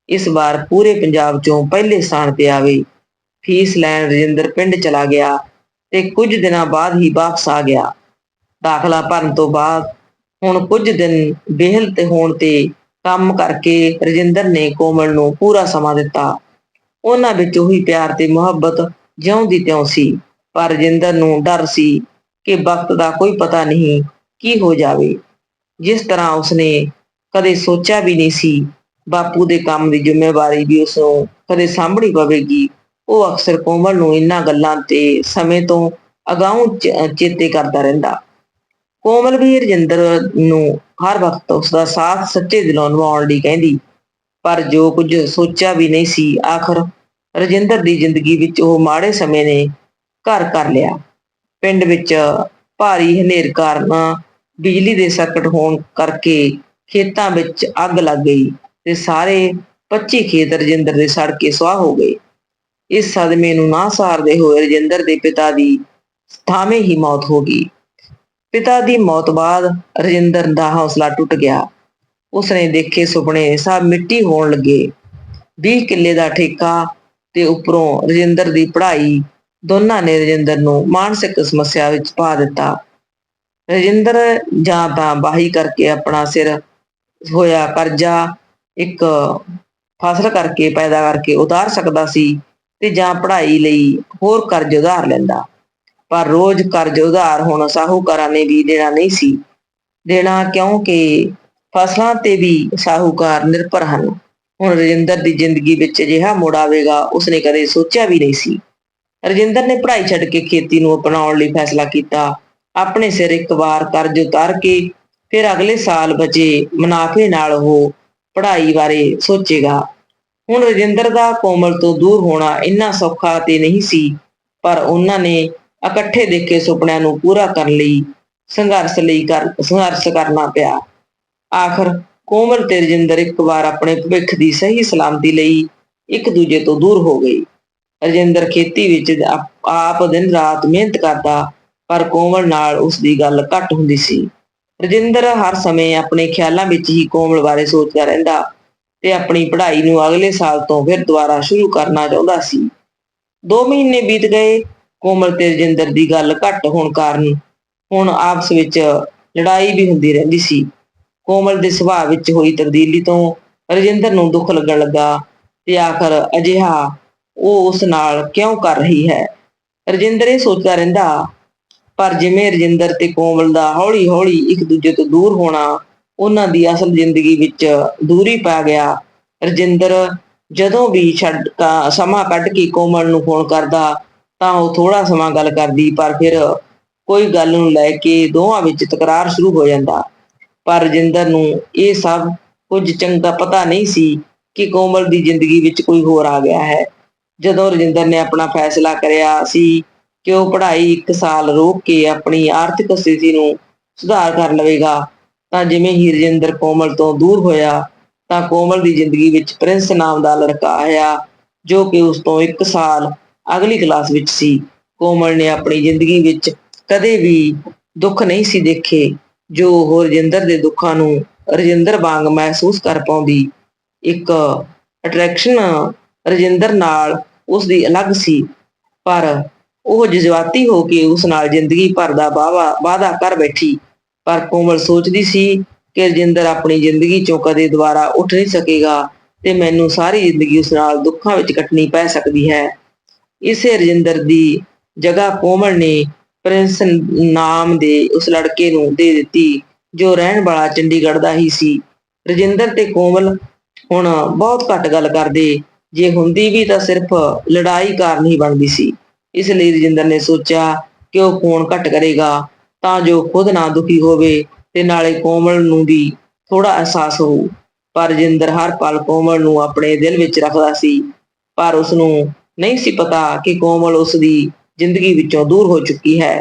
ਇਸ ਵਾਰ ਪੂਰੇ ਪੰਜਾਬ ਚੋਂ ਪਹਿਲੇ ਸਥਾਨ ਤੇ ਆਵੇ। ਫੀਸ ਲੈਣ ਰਜਿੰਦਰ ਪਿੰਡ ਚਲਾ ਗਿਆ ਤੇ ਕੁਝ ਦਿਨਾਂ ਬਾਅਦ ਹੀ ਵਾਪਸ ਆ ਗਿਆ। ਦਾਖਲਾ ਭਰਨ ਤੋਂ ਬਾਅਦ ਹੁਣ ਕੁਝ ਦਿਨ ਵਿਹਲ ਤੇ ਹੋਣ ਤੇ ਕੰਮ ਕਰਕੇ ਰਜਿੰਦਰ ਨੇ ਕੋਮਲ ਨੂੰ ਪੂਰਾ ਸਮਾਂ ਦਿੱਤਾ। ਉਹਨਾਂ ਵਿੱਚ ਉਹੀ ਪਿਆਰ ਤੇ ਮੁਹੱਬਤ ਜਿਉਂ ਦੀ ਤਿਉਂ ਸੀ, ਪਰ ਰਜਿੰਦਰ ਨੂੰ ਡਰ ਸੀ ਕਿ ਵਕਤ ਦਾ ਕੋਈ ਪਤਾ ਨਹੀਂ ਕੀ ਹੋ ਜਾਵੇ। ਜਿਸ ਤਰ੍ਹਾਂ ਉਸਨੇ ਕਦੇ ਸੋਚਿਆ ਵੀ ਨਹੀਂ ਸੀ ਬਾਪੂ ਦੇ ਕੰਮ ਦੀ ਜ਼ਿੰਮੇਵਾਰੀ ਵੀ ਉਸ ਨੂੰ ਕਦੇ ਸਾਂਭਣੀ ਪਵੇਗੀ। ਉਹ ਅਕਸਰ ਕੋਮਲ ਨੂੰ ਇਹਨਾਂ ਗੱਲਾਂ ਤੇ ਸਮੇਂ ਤੋਂ ਅਗਾਉਂ ਚੇਤੇ ਕਰਦਾ ਰਹਿੰਦਾ। ਕੋਮਲ ਵੀ ਰਜਿੰਦਰ ਨੂੰ ਹਰ ਵਕਤ ਉਸ ਦਾ ਸਾਥ ਸੱਚੇ ਦਿਲੋਂ ਨਿਭਾਉਣ ਲਈ ਕਹਿੰਦੀ, ਪਰ ਜੋ ਕੁਝ ਸੋਚਿਆ ਵੀ ਨਹੀਂ ਸੀ, ਆਖਰ ਰਜਿੰਦਰ ਦੀ ਜ਼ਿੰਦਗੀ ਵਿੱਚ ਉਹ ਮਾੜੇ ਸਮੇਂ ਨੇ ਘਰ ਕਰ ਲਿਆ। ਪਿੰਡ ਵਿੱਚ ਭਾਰੀ ਹਨੇਰ ਕਾਰਨ ਬਿਜਲੀ ਦੇ ਸਰਕਟ ਹੋਣ ਕਰਕੇ ਖੇਤਾਂ ਵਿੱਚ ਅੱਗ ਲੱਗ ਗਈ। ਤੇ ਸਾਰੇ 25 ਖੇਤ ਰਜਿੰਦਰ ਦੇ ਸੜ ਕੇ ਸੁਆਹ ਹੋ ਗਏ। ਇਸ ਸਦਮੇ ਨੂੰ ਨਾ ਸਾਰਦੇ ਹੋਏ ਰਜਿੰਦਰ ਦੇ ਪਿਤਾ ਦੀ ਥਾਵੇਂ ਹੀ ਮੌਤ ਹੋ ਗਈ। ਪਿਤਾ ਦੀ ਮੌਤ ਬਾਅਦ ਰਜਿੰਦਰ ਦਾ ਹੌਸਲਾ ਟੁੱਟ ਗਿਆ। ਉਸਨੇ ਦੇਖੇ ਸੁਪਨੇ ਸਭ ਮਿੱਟੀ ਹੋਣ ਲੱਗੇ। 20 ਕਿੱਲੇ ਦਾ ਠੇਕਾ ਤੇ ਉੱਪਰੋਂ ਰਜਿੰਦਰ ਦੀ ਪੜ੍ਹਾਈ ਦੋਨਾਂ ਨੇ ਰਜਿੰਦਰ ਨੂੰ ਮਾਨਸਿਕ ਸਮੱਸਿਆ ਵਿੱਚ ਪਾ ਦਿੱਤਾ। ਰਜਿੰਦਰ ਜਾਂ ਤਾਂ ਬਾਹੀ ਕਰਕੇ ਆਪਣਾ ਸਿਰ ਹੋਇਆ ਕਰਜ਼ਾ ਇੱਕ ਫਸਲ ਕਰਕੇ, ਪੈਦਾ ਕਰਕੇ ਉਤਾਰ ਸਕਦਾ ਸੀ ਤੇ ਜਾਂ ਪੜ੍ਹਾਈ ਲਈ ਹੋਰ ਕਰਜ਼ ਉਧਾਰ ਲੈਂਦਾ। ਪਰ ਰੋਜ਼ ਕਰਜ਼ ਉਧਾਰ ਹੁਣ ਸਾਹੂਕਾਰਾਂ ਨੇ ਵੀ ਦੇਣਾ ਨਹੀਂ ਸੀ। ਦੇਣਾ ਕਿਉਂਕਿ ਫਸਲਾਂ ਤੇ ਵੀ ਸਾਹੂਕਾਰ ਨਿਰਭਰ ਹਨ। ਹੁਣ ਰਜਿੰਦਰ ਦੀ ਜ਼ਿੰਦਗੀ ਵਿੱਚ ਅਜਿਹਾ ਮੋੜ ਆਵੇਗਾ, ਉਸਨੇ ਕਦੇ ਸੋਚਿਆ ਵੀ ਨਹੀਂ ਸੀ। ਰਜਿੰਦਰ ਨੇ ਪੜ੍ਹਾਈ ਛੱਡ ਕੇ ਖੇਤੀ ਨੂੰ ਅਪਣਾਉਣ ਲਈ ਫੈਸਲਾ ਕੀਤਾ। ਆਪਣੇ ਸਿਰ ਇੱਕ ਵਾਰ ਕਰਜ਼ ਉਤਾਰ ਕੇ, ਫਿਰ ਅਗਲੇ ਸਾਲ ਬਚੇ ਮੁਨਾਫੇ ਨਾਲ ਉਹ ਪੜ੍ਹਾਈ ਬਾਰੇ ਸੋਚੇਗਾ। ਹੁਣ ਰਜਿੰਦਰ ਦਾ ਕੋਮਲ ਤੋਂ ਦੂਰ ਹੋਣਾ ਇੰਨਾ ਸੌਖਾ ਤੇ ਨਹੀਂ ਸੀ, ਪਰ ਉਹਨਾਂ ਨੇ ਇਕੱਠੇ ਦੇਖੇ ਸੁਪਨਿਆਂ ਨੂੰ ਪੂਰਾ ਕਰਨ ਲਈ ਸੰਘਰਸ਼ ਲਈ ਕਰ, ਸੰਘਰਸ਼ ਕਰਨਾ ਪਿਆ। ਆਖਰ ਕੋਮਲ ਤੇ ਰਜਿੰਦਰ ਇੱਕ ਵਾਰ ਆਪਣੇ ਭਵਿੱਖ ਦੀ ਸਹੀ ਸਲਾਮਤੀ ਲਈ ਇੱਕ ਦੂਜੇ ਤੋਂ ਦੂਰ ਹੋ ਗਏ। ਰਜਿੰਦਰ ਖੇਤੀ ਵਿੱਚ ਆਪ- ਆਪ ਦਿਨ ਰਾਤ ਮਿਹਨਤ ਕਰਦਾ, ਪਰ ਕੋਮਲ ਨਾਲ ਉਸ ਦੀ ਗੱਲ ਘੱਟ ਹੁੰਦੀ ਸੀ। ਰਜਿੰਦਰ ਹਰ ਸਮੇਂ ਆਪਣੇ ਖਿਆਲਾਂ ਵਿੱਚ ਹੀ ਕੋਮਲ ਬਾਰੇ ਸੋਚਦਾ ਰਹਿੰਦਾ ਤੇ ਆਪਣੀ ਪੜ੍ਹਾਈ ਨੂੰ ਅਗਲੇ ਸਾਲ ਤੋਂ ਫਿਰ ਦੁਬਾਰਾ ਸ਼ੁਰੂ ਕਰਨਾ ਚਾਹੁੰਦਾ ਸੀ। 2 ਮਹੀਨੇ ਬੀਤ ਗਏ, ਕੋਮਲ ਤੇ ਰਜਿੰਦਰ ਦੀ ਗੱਲ ਘੱਟ ਹੋਣ ਕਾਰਨ ਹੁਣ ਆਪਸ ਵਿੱਚ ਲੜਾਈ ਵੀ ਹੁੰਦੀ ਰਹਿੰਦੀ ਸੀ। ਕੋਮਲ ਦੇ ਸੁਭਾਅ ਵਿੱਚ ਹੋਈ ਤਬਦੀਲੀ ਤੋਂ ਰਜਿੰਦਰ ਨੂੰ ਦੁੱਖ ਲੱਗਣ ਲੱਗਾ ਤੇ ਆਖਰ ਅਜਿਹਾ ਉਹ ਉਸ ਨਾਲ ਕਿਉਂ ਕਰ ਰਹੀ ਹੈ? ਰਜਿੰਦਰ ਇਹ ਸੋਚਦਾ ਰਹਿੰਦਾ ਪਰ ਜਿਵੇਂ ਰਜਿੰਦਰ ਤੇ ਕੋਮਲ ਦਾ ਹੌਲੀ-ਹੌਲੀ ਇੱਕ ਦੂਜੇ ਤੋਂ ਦੂਰ ਹੋਣਾ, ਉਹਨਾਂ ਦੀ ਅਸਲ ਜ਼ਿੰਦਗੀ ਵਿੱਚ ਦੂਰੀ ਪਾ ਗਿਆ। ਰਜਿੰਦਰ ਜਦੋਂ ਵੀ ਛੱਡ ਕਾ- ਸਮਾਂ ਕੱਢ ਕੇ ਕੋਮਲ ਨੂੰ ਫੋਨ ਕਰਦਾ, ਤਾਂ ਉਹ ਥੋੜਾ ਸਮਾਂ ਗੱਲ ਕਰਦੀ, ਪਰ ਫਿਰ ਕੋਈ ਗੱਲ ਨੂੰ ਲੈ ਕੇ ਦੋਵਾਂ ਵਿੱਚ ਤਕਰਾਰ ਸ਼ੁਰੂ ਹੋ ਜਾਂਦਾ। ਪਰ ਰਜਿੰਦਰ ਨੂੰ ਇਹ ਸਭ ਕੁਝ ਚੰਗਾ ਪਤਾ ਨਹੀਂ ਸੀ ਕਿ ਕੋਮਲ ਦੀ ਜ਼ਿੰਦਗੀ ਵਿੱਚ ਕੋਈ ਹੋਰ ਆ ਗਿਆ ਹੈ। ਜਦੋਂ ਰਜਿੰਦਰ ਨੇ ਆਪਣਾ ਫੈਸਲਾ ਕਰਿਆ ਸੀ ਕਿ ਉਹ ਪੜ੍ਹਾਈ ਇੱਕ ਸਾਲ ਰੋਕ ਕੇ ਆਪਣੀ ਆਰਥਿਕ ਸਥਿਤੀ ਨੂੰ ਸੁਧਾਰ ਕਰ ਲਵੇਗਾ। ਤਾਂ ਜਿਵੇਂ ਹੀ ਰਜਿੰਦਰ ਕੋਮਲ ਤੋਂ ਦੂਰ ਹੋਇਆ, ਤਾਂ ਕੋਮਲ ਦੀ ਜ਼ਿੰਦਗੀ ਵਿੱਚ ਪ੍ਰਿੰਸ ਨਾਮ ਦਾ ਲੜਕਾ ਆਇਆ, ਜੋ ਕਿ ਉਸ ਤੋਂ ਇੱਕ ਸਾਲ ਅਗਲੀ ਕਲਾਸ ਵਿੱਚ ਸੀ। ਕੋਮਲ ਨੇ ਆਪਣੀ ਜ਼ਿੰਦਗੀ ਵਿੱਚ ਕਦੇ ਵੀ ਦੁੱਖ ਨਹੀਂ ਸੀ ਦੇਖੇ, ਜੋ ਉਹ ਰਜਿੰਦਰ ਦੇ ਦੁੱਖਾਂ ਨੂੰ ਰਜਿੰਦਰ ਵਾਂਗ ਮਹਿਸੂਸ ਕਰ ਪਾਉਂਦੀ। ਇੱਕ ਅਟਰੈਕਸ਼ਨ ਰਜਿੰਦਰ ਨਾਲ ਉਸ ਦੀ ਅਲੱਗ ਸੀ, ਪਰ ਉਹ ਜਜ਼ਬਾਤੀ ਹੋ ਕੇ ਉਸ ਨਾਲ ਜ਼ਿੰਦਗੀ ਭਰ ਦਾ ਵਾਵਾ ਵਾਅਦਾ ਕਰ ਬੈਠੀ। ਪਰ ਕੋਮਲ ਸੋਚਦੀ ਸੀ ਕਿ ਰਜਿੰਦਰ ਆਪਣੀ ਜ਼ਿੰਦਗੀ ਚੋਂ ਕਦੇ ਦੁਬਾਰਾ ਉੱਠ ਨਹੀਂ ਸਕੇਗਾ ਤੇ ਮੈਨੂੰ ਸਾਰੀ ਜ਼ਿੰਦਗੀ ਉਸ ਨਾਲ ਦੁੱਖਾਂ ਵਿੱਚ ਕੱਟਣੀ ਪੈ ਸਕਦੀ ਹੈ। ਇਸੇ ਰਜਿੰਦਰ ਦੀ ਜਗ੍ਹਾ ਕੋਮਲ ਨੇ ਪ੍ਰਿੰਸ ਨਾਮ ਦੇ ਉਸ ਲੜਕੇ ਨੂੰ ਦੇ ਦਿੱਤੀ, ਜੋ ਰਹਿਣ ਵਾਲਾ ਚੰਡੀਗੜ੍ਹ ਦਾ ਹੀ ਸੀ। ਰਜਿੰਦਰ ਤੇ ਕੋਮਲ ਹੁਣ ਬਹੁਤ ਘੱਟ ਗੱਲ ਕਰਦੇ। ਜੇ ਹੁੰਦੀ ਵੀ ਤਾਂ ਸਿਰਫ ਲੜਾਈ ਕਾਰਨ ਹੀ ਬਣਦੀ ਸੀ। ਇਸ ਲਈ ਰਜਿੰਦਰ ਨੇ ਸੋਚਿਆ ਕਿ ਉਹ ਫੋਨ ਘੱਟ ਕਰੇਗਾ, ਤਾਂ ਜੋ ਖੁਦ ਨਾ ਦੁਖੀ ਹੋਵੇ ਤੇ ਨਾਲੇ ਕੋਮਲ ਨੂੰ ਵੀ ਥੋੜਾ ਅਹਿਸਾਸ ਹੋਊ। ਪਰ ਰਜਿੰਦਰ ਹਰ ਪਲ ਕੋਮਲ ਨੂੰ ਆਪਣੇ ਦਿਲ ਵਿੱਚ ਰੱਖਦਾ ਸੀ, ਪਰ ਉਸ ਨੂੰ ਨਹੀਂ ਸੀ ਪਤਾ ਕਿ ਕੋਮਲ ਉਸ ਦੀ ਜ਼ਿੰਦਗੀ ਵਿੱਚੋਂ ਦੂਰ ਹੋ ਚੁੱਕੀ ਹੈ।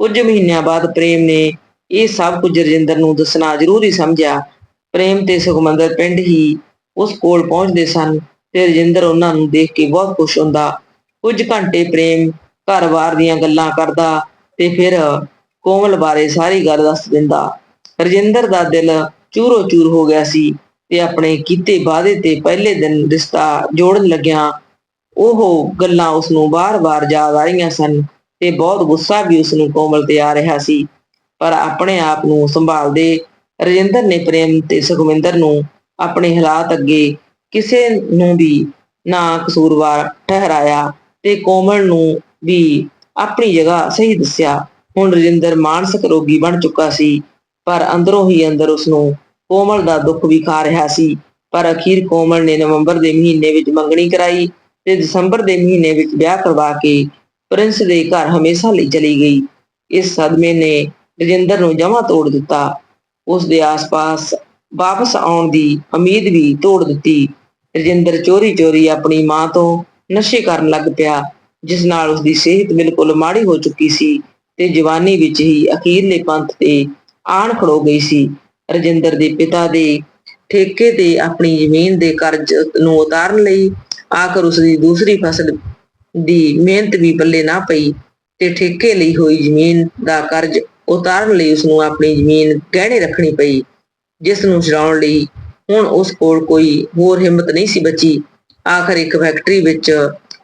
ਕੁਝ ਮਹੀਨਿਆਂ ਬਾਅਦ ਪ੍ਰੇਮ ਨੇ ਇਹ ਸਭ ਕੁਝ ਰਜਿੰਦਰ ਨੂੰ ਦੱਸਣਾ ਜ਼ਰੂਰੀ ਸਮਝਿਆ। ਪ੍ਰੇਮ ਤੇ ਸੁਖਮੰਦਰ ਪਿੰਡ ਹੀ ਉਸ ਕੋਲ ਪਹੁੰਚਦੇ ਸਨ ਤੇ ਰਜਿੰਦਰ ਉਹਨਾਂ ਨੂੰ ਦੇਖ ਕੇ ਬਹੁਤ ਖੁਸ਼ ਹੁੰਦਾ ਕੁਝ ਘੰਟੇ ਪ੍ਰੇਮ ਘਰ-ਬਾਰ ਦੀਆਂ ਗੱਲਾਂ ਕਰਦਾ ਤੇ ਫਿਰ ਕੋਮਲ ਬਾਰੇ ਸਾਰੀ ਗੱਲ ਦੱਸ ਦਿੰਦਾ। ਰਜਿੰਦਰ ਦਾ ਦਿਲ ਚੂਰੋ ਚੂਰ ਹੋ ਗਿਆ ਸੀ ਤੇ ਆਪਣੇ ਕੀਤੇ ਵਾਅਦੇ ਤੇ ਪਹਿਲੇ ਦਿਨ ਰਿਸ਼ਤਾ ਜੋੜਨ ਲੱਗਿਆ ਉਹ ਗੱਲਾਂ ਉਸ ਨੂੰ ਬਾਰ-ਬਾਰ ਯਾਦ ਆ ਰਹੀਆਂ ਸਨ ਤੇ ਬਹੁਤ ਗੁੱਸਾ ਵੀ ਉਸ ਨੂੰ ਕੋਮਲ ਤੇ ਆ ਰਿਹਾ ਸੀ। ਪਰ ਆਪਣੇ ਆਪ ਨੂੰ ਸੰਭਾਲਦੇ ਰਜਿੰਦਰ ਨੇ ਪ੍ਰੇਮ ਤੇ ਸੁਖਵਿੰਦਰ ਨੂੰ ਆਪਣੇ ਹਾਲਾਤ ਅੱਗੇ ਕਿਸੇ ਨੂੰ ਵੀ ਨਾ ਕਸੂਰਵਾਰ ਠਹਿਰਾਇਆ। ਤੇ ਕੋਮਲ ਨੂੰ ਵੀ ਆਪਣੀ ਜਗ੍ਹਾ ਸਹੀ ਦੱਸਿਆ। ਹੁਣ ਰਜਿੰਦਰ ਮਾਨਸਿਕ ਰੋਗੀ ਬਣ ਚੁੱਕਾ ਸੀ, ਪਰ ਅੰਦਰੋਂ ਹੀ ਅੰਦਰ ਉਸ ਨੂੰ ਕੋਮਲ ਦਾ ਦੁੱਖ ਵੀ ਖਾ ਰਿਹਾ ਸੀ। ਪਰ ਅਖੀਰ ਕੋਮਲ ਨੇ ਨਵੰਬਰ ਦੇ ਮਹੀਨੇ ਵਿੱਚ ਮੰਗਣੀ ਕਰਾਈ ਤੇ ਦਸੰਬਰ ਦੇ ਮਹੀਨੇ ਵਿੱਚ ਵਿਆਹ ਕਰਵਾ ਕੇ ਪ੍ਰਿੰਸ ਦੇ ਘਰ ਹਮੇਸ਼ਾ ਲਈ ਚਲੀ ਗਈ। ਇਸ ਸਦਮੇ ਨੇ ਰਜਿੰਦਰ ਨੂੰ ਜਮਾ ਤੋੜ ਦਿੱਤਾ। ਉਸ ਦੇ ਆਸ-ਪਾਸ ਵਾਪਸ ਆਉਣ ਦੀ ਉਮੀਦ ਵੀ ਤੋੜ ਦਿੱਤੀ। ਰਜਿੰਦਰ ਚੋਰੀ-ਚੋਰੀ ਆਪਣੀ ਮਾਂ ਤੋਂ ਨਸ਼ੇ ਕਰਨ ਲੱਗ ਪਿਆ, ਜਿਸ ਨਾਲ ਉਸ ਦੀ ਸਿਹਤ ਬਿਲਕੁਲ ਮਾੜੀ ਹੋ ਚੁੱਕੀ ਸੀ ਤੇ ਜਵਾਨੀ ਵਿੱਚ ਹੀ ਅਖੀਰਲੇ ਪੰਥ ਤੇ ਆਣ ਖੜੋ ਗਈ ਸੀ। ਰਜਿੰਦਰ ਦੇ ਪਿਤਾ ਦੇ ਠੇਕੇ ਤੇ ਆਪਣੀ ਜ਼ਮੀਨ ਦੇ ਕਰਜ਼ ਨੂੰ ਉਤਾਰਨ ਲਈ ਆਖਰ ਉਸ ਦੀ ਦੂਸਰੀ ਫਸਲ ਦੀ ਮਿਹਨਤ ਵੀ ਪੱਲੇ ਨਾ ਪਈ ਤੇ ਠੇਕੇ ਲਈ ਹੋਈ ਜ਼ਮੀਨ ਦਾ ਕਰਜ਼ ਉਤਾਰਨ ਲਈ ਉਸ ਨੂੰ ਆਪਣੀ ਜ਼ਮੀਨ ਗਹਿਣੇ ਰੱਖਣੀ ਪਈ, ਜਿਸ ਨੂੰ ਛਡਾਉਣ ਲਈ ਹੁਣ ਉਸ ਕੋਲ ਕੋਈ ਹੋਰ ਹਿੰਮਤ ਨਹੀਂ ਸੀ ਬਚੀ। ਆਖਰ ਇੱਕ ਫੈਕਟਰੀ ਵਿੱਚ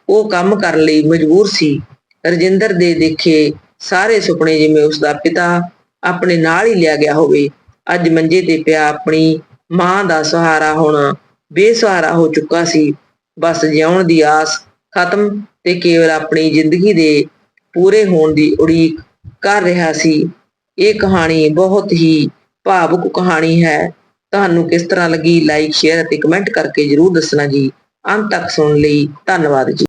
ਉਹ ਕੰਮ ਕਰਨ ਲਈ ਮਜਬੂਰ ਸੀ। ਰਜਿੰਦਰ ਦੇ ਦੇਖੇ ਸਾਰੇ ਸੁਪਨੇ ਜਿਵੇਂ ਉਸ ਦਾ ਪਿਤਾ ਆਪਣੇ ਨਾਲ ਹੀ ਲਿਆ ਗਿਆ ਹੋਵੇ, ਅੱਜ ਮੰਜੇ ਤੇ ਪਿਆ ਆਪਣੀ ਮਾਂ ਦਾ ਸਹਾਰਾ ਹੁਣ ਬੇਸਹਾਰਾ ਹੋ ਚੁੱਕਾ ਸੀ। ਬਸ ਜਿਉਣ ਦੀ ਆਸ ਖਤਮ ਤੇ ਕੇਵਲ ਆਪਣੀ ਜ਼ਿੰਦਗੀ ਦੇ ਪੂਰੇ ਹੋਣ ਦੀ ਉਡੀਕ ਕਰ ਰਿਹਾ ਸੀ। ਇਹ ਕਹਾਣੀ ਬਹੁਤ ਹੀ ਭਾਵੁਕ ਕਹਾਣੀ ਹੈ। ਤੁਹਾਨੂੰ ਕਿਸ ਤਰ੍ਹਾਂ ਲੱਗੀ? ਲਾਈਕ ਸ਼ੇਅਰ ਅਤੇ ਕਮੈਂਟ ਕਰਕੇ ਜਰੂਰ ਦੱਸਣਾ ਜੀ। ਅੰਤ ਤੱਕ ਸੁਣਨ ਲਈ। ਧੰਨਵਾਦ ਜੀ।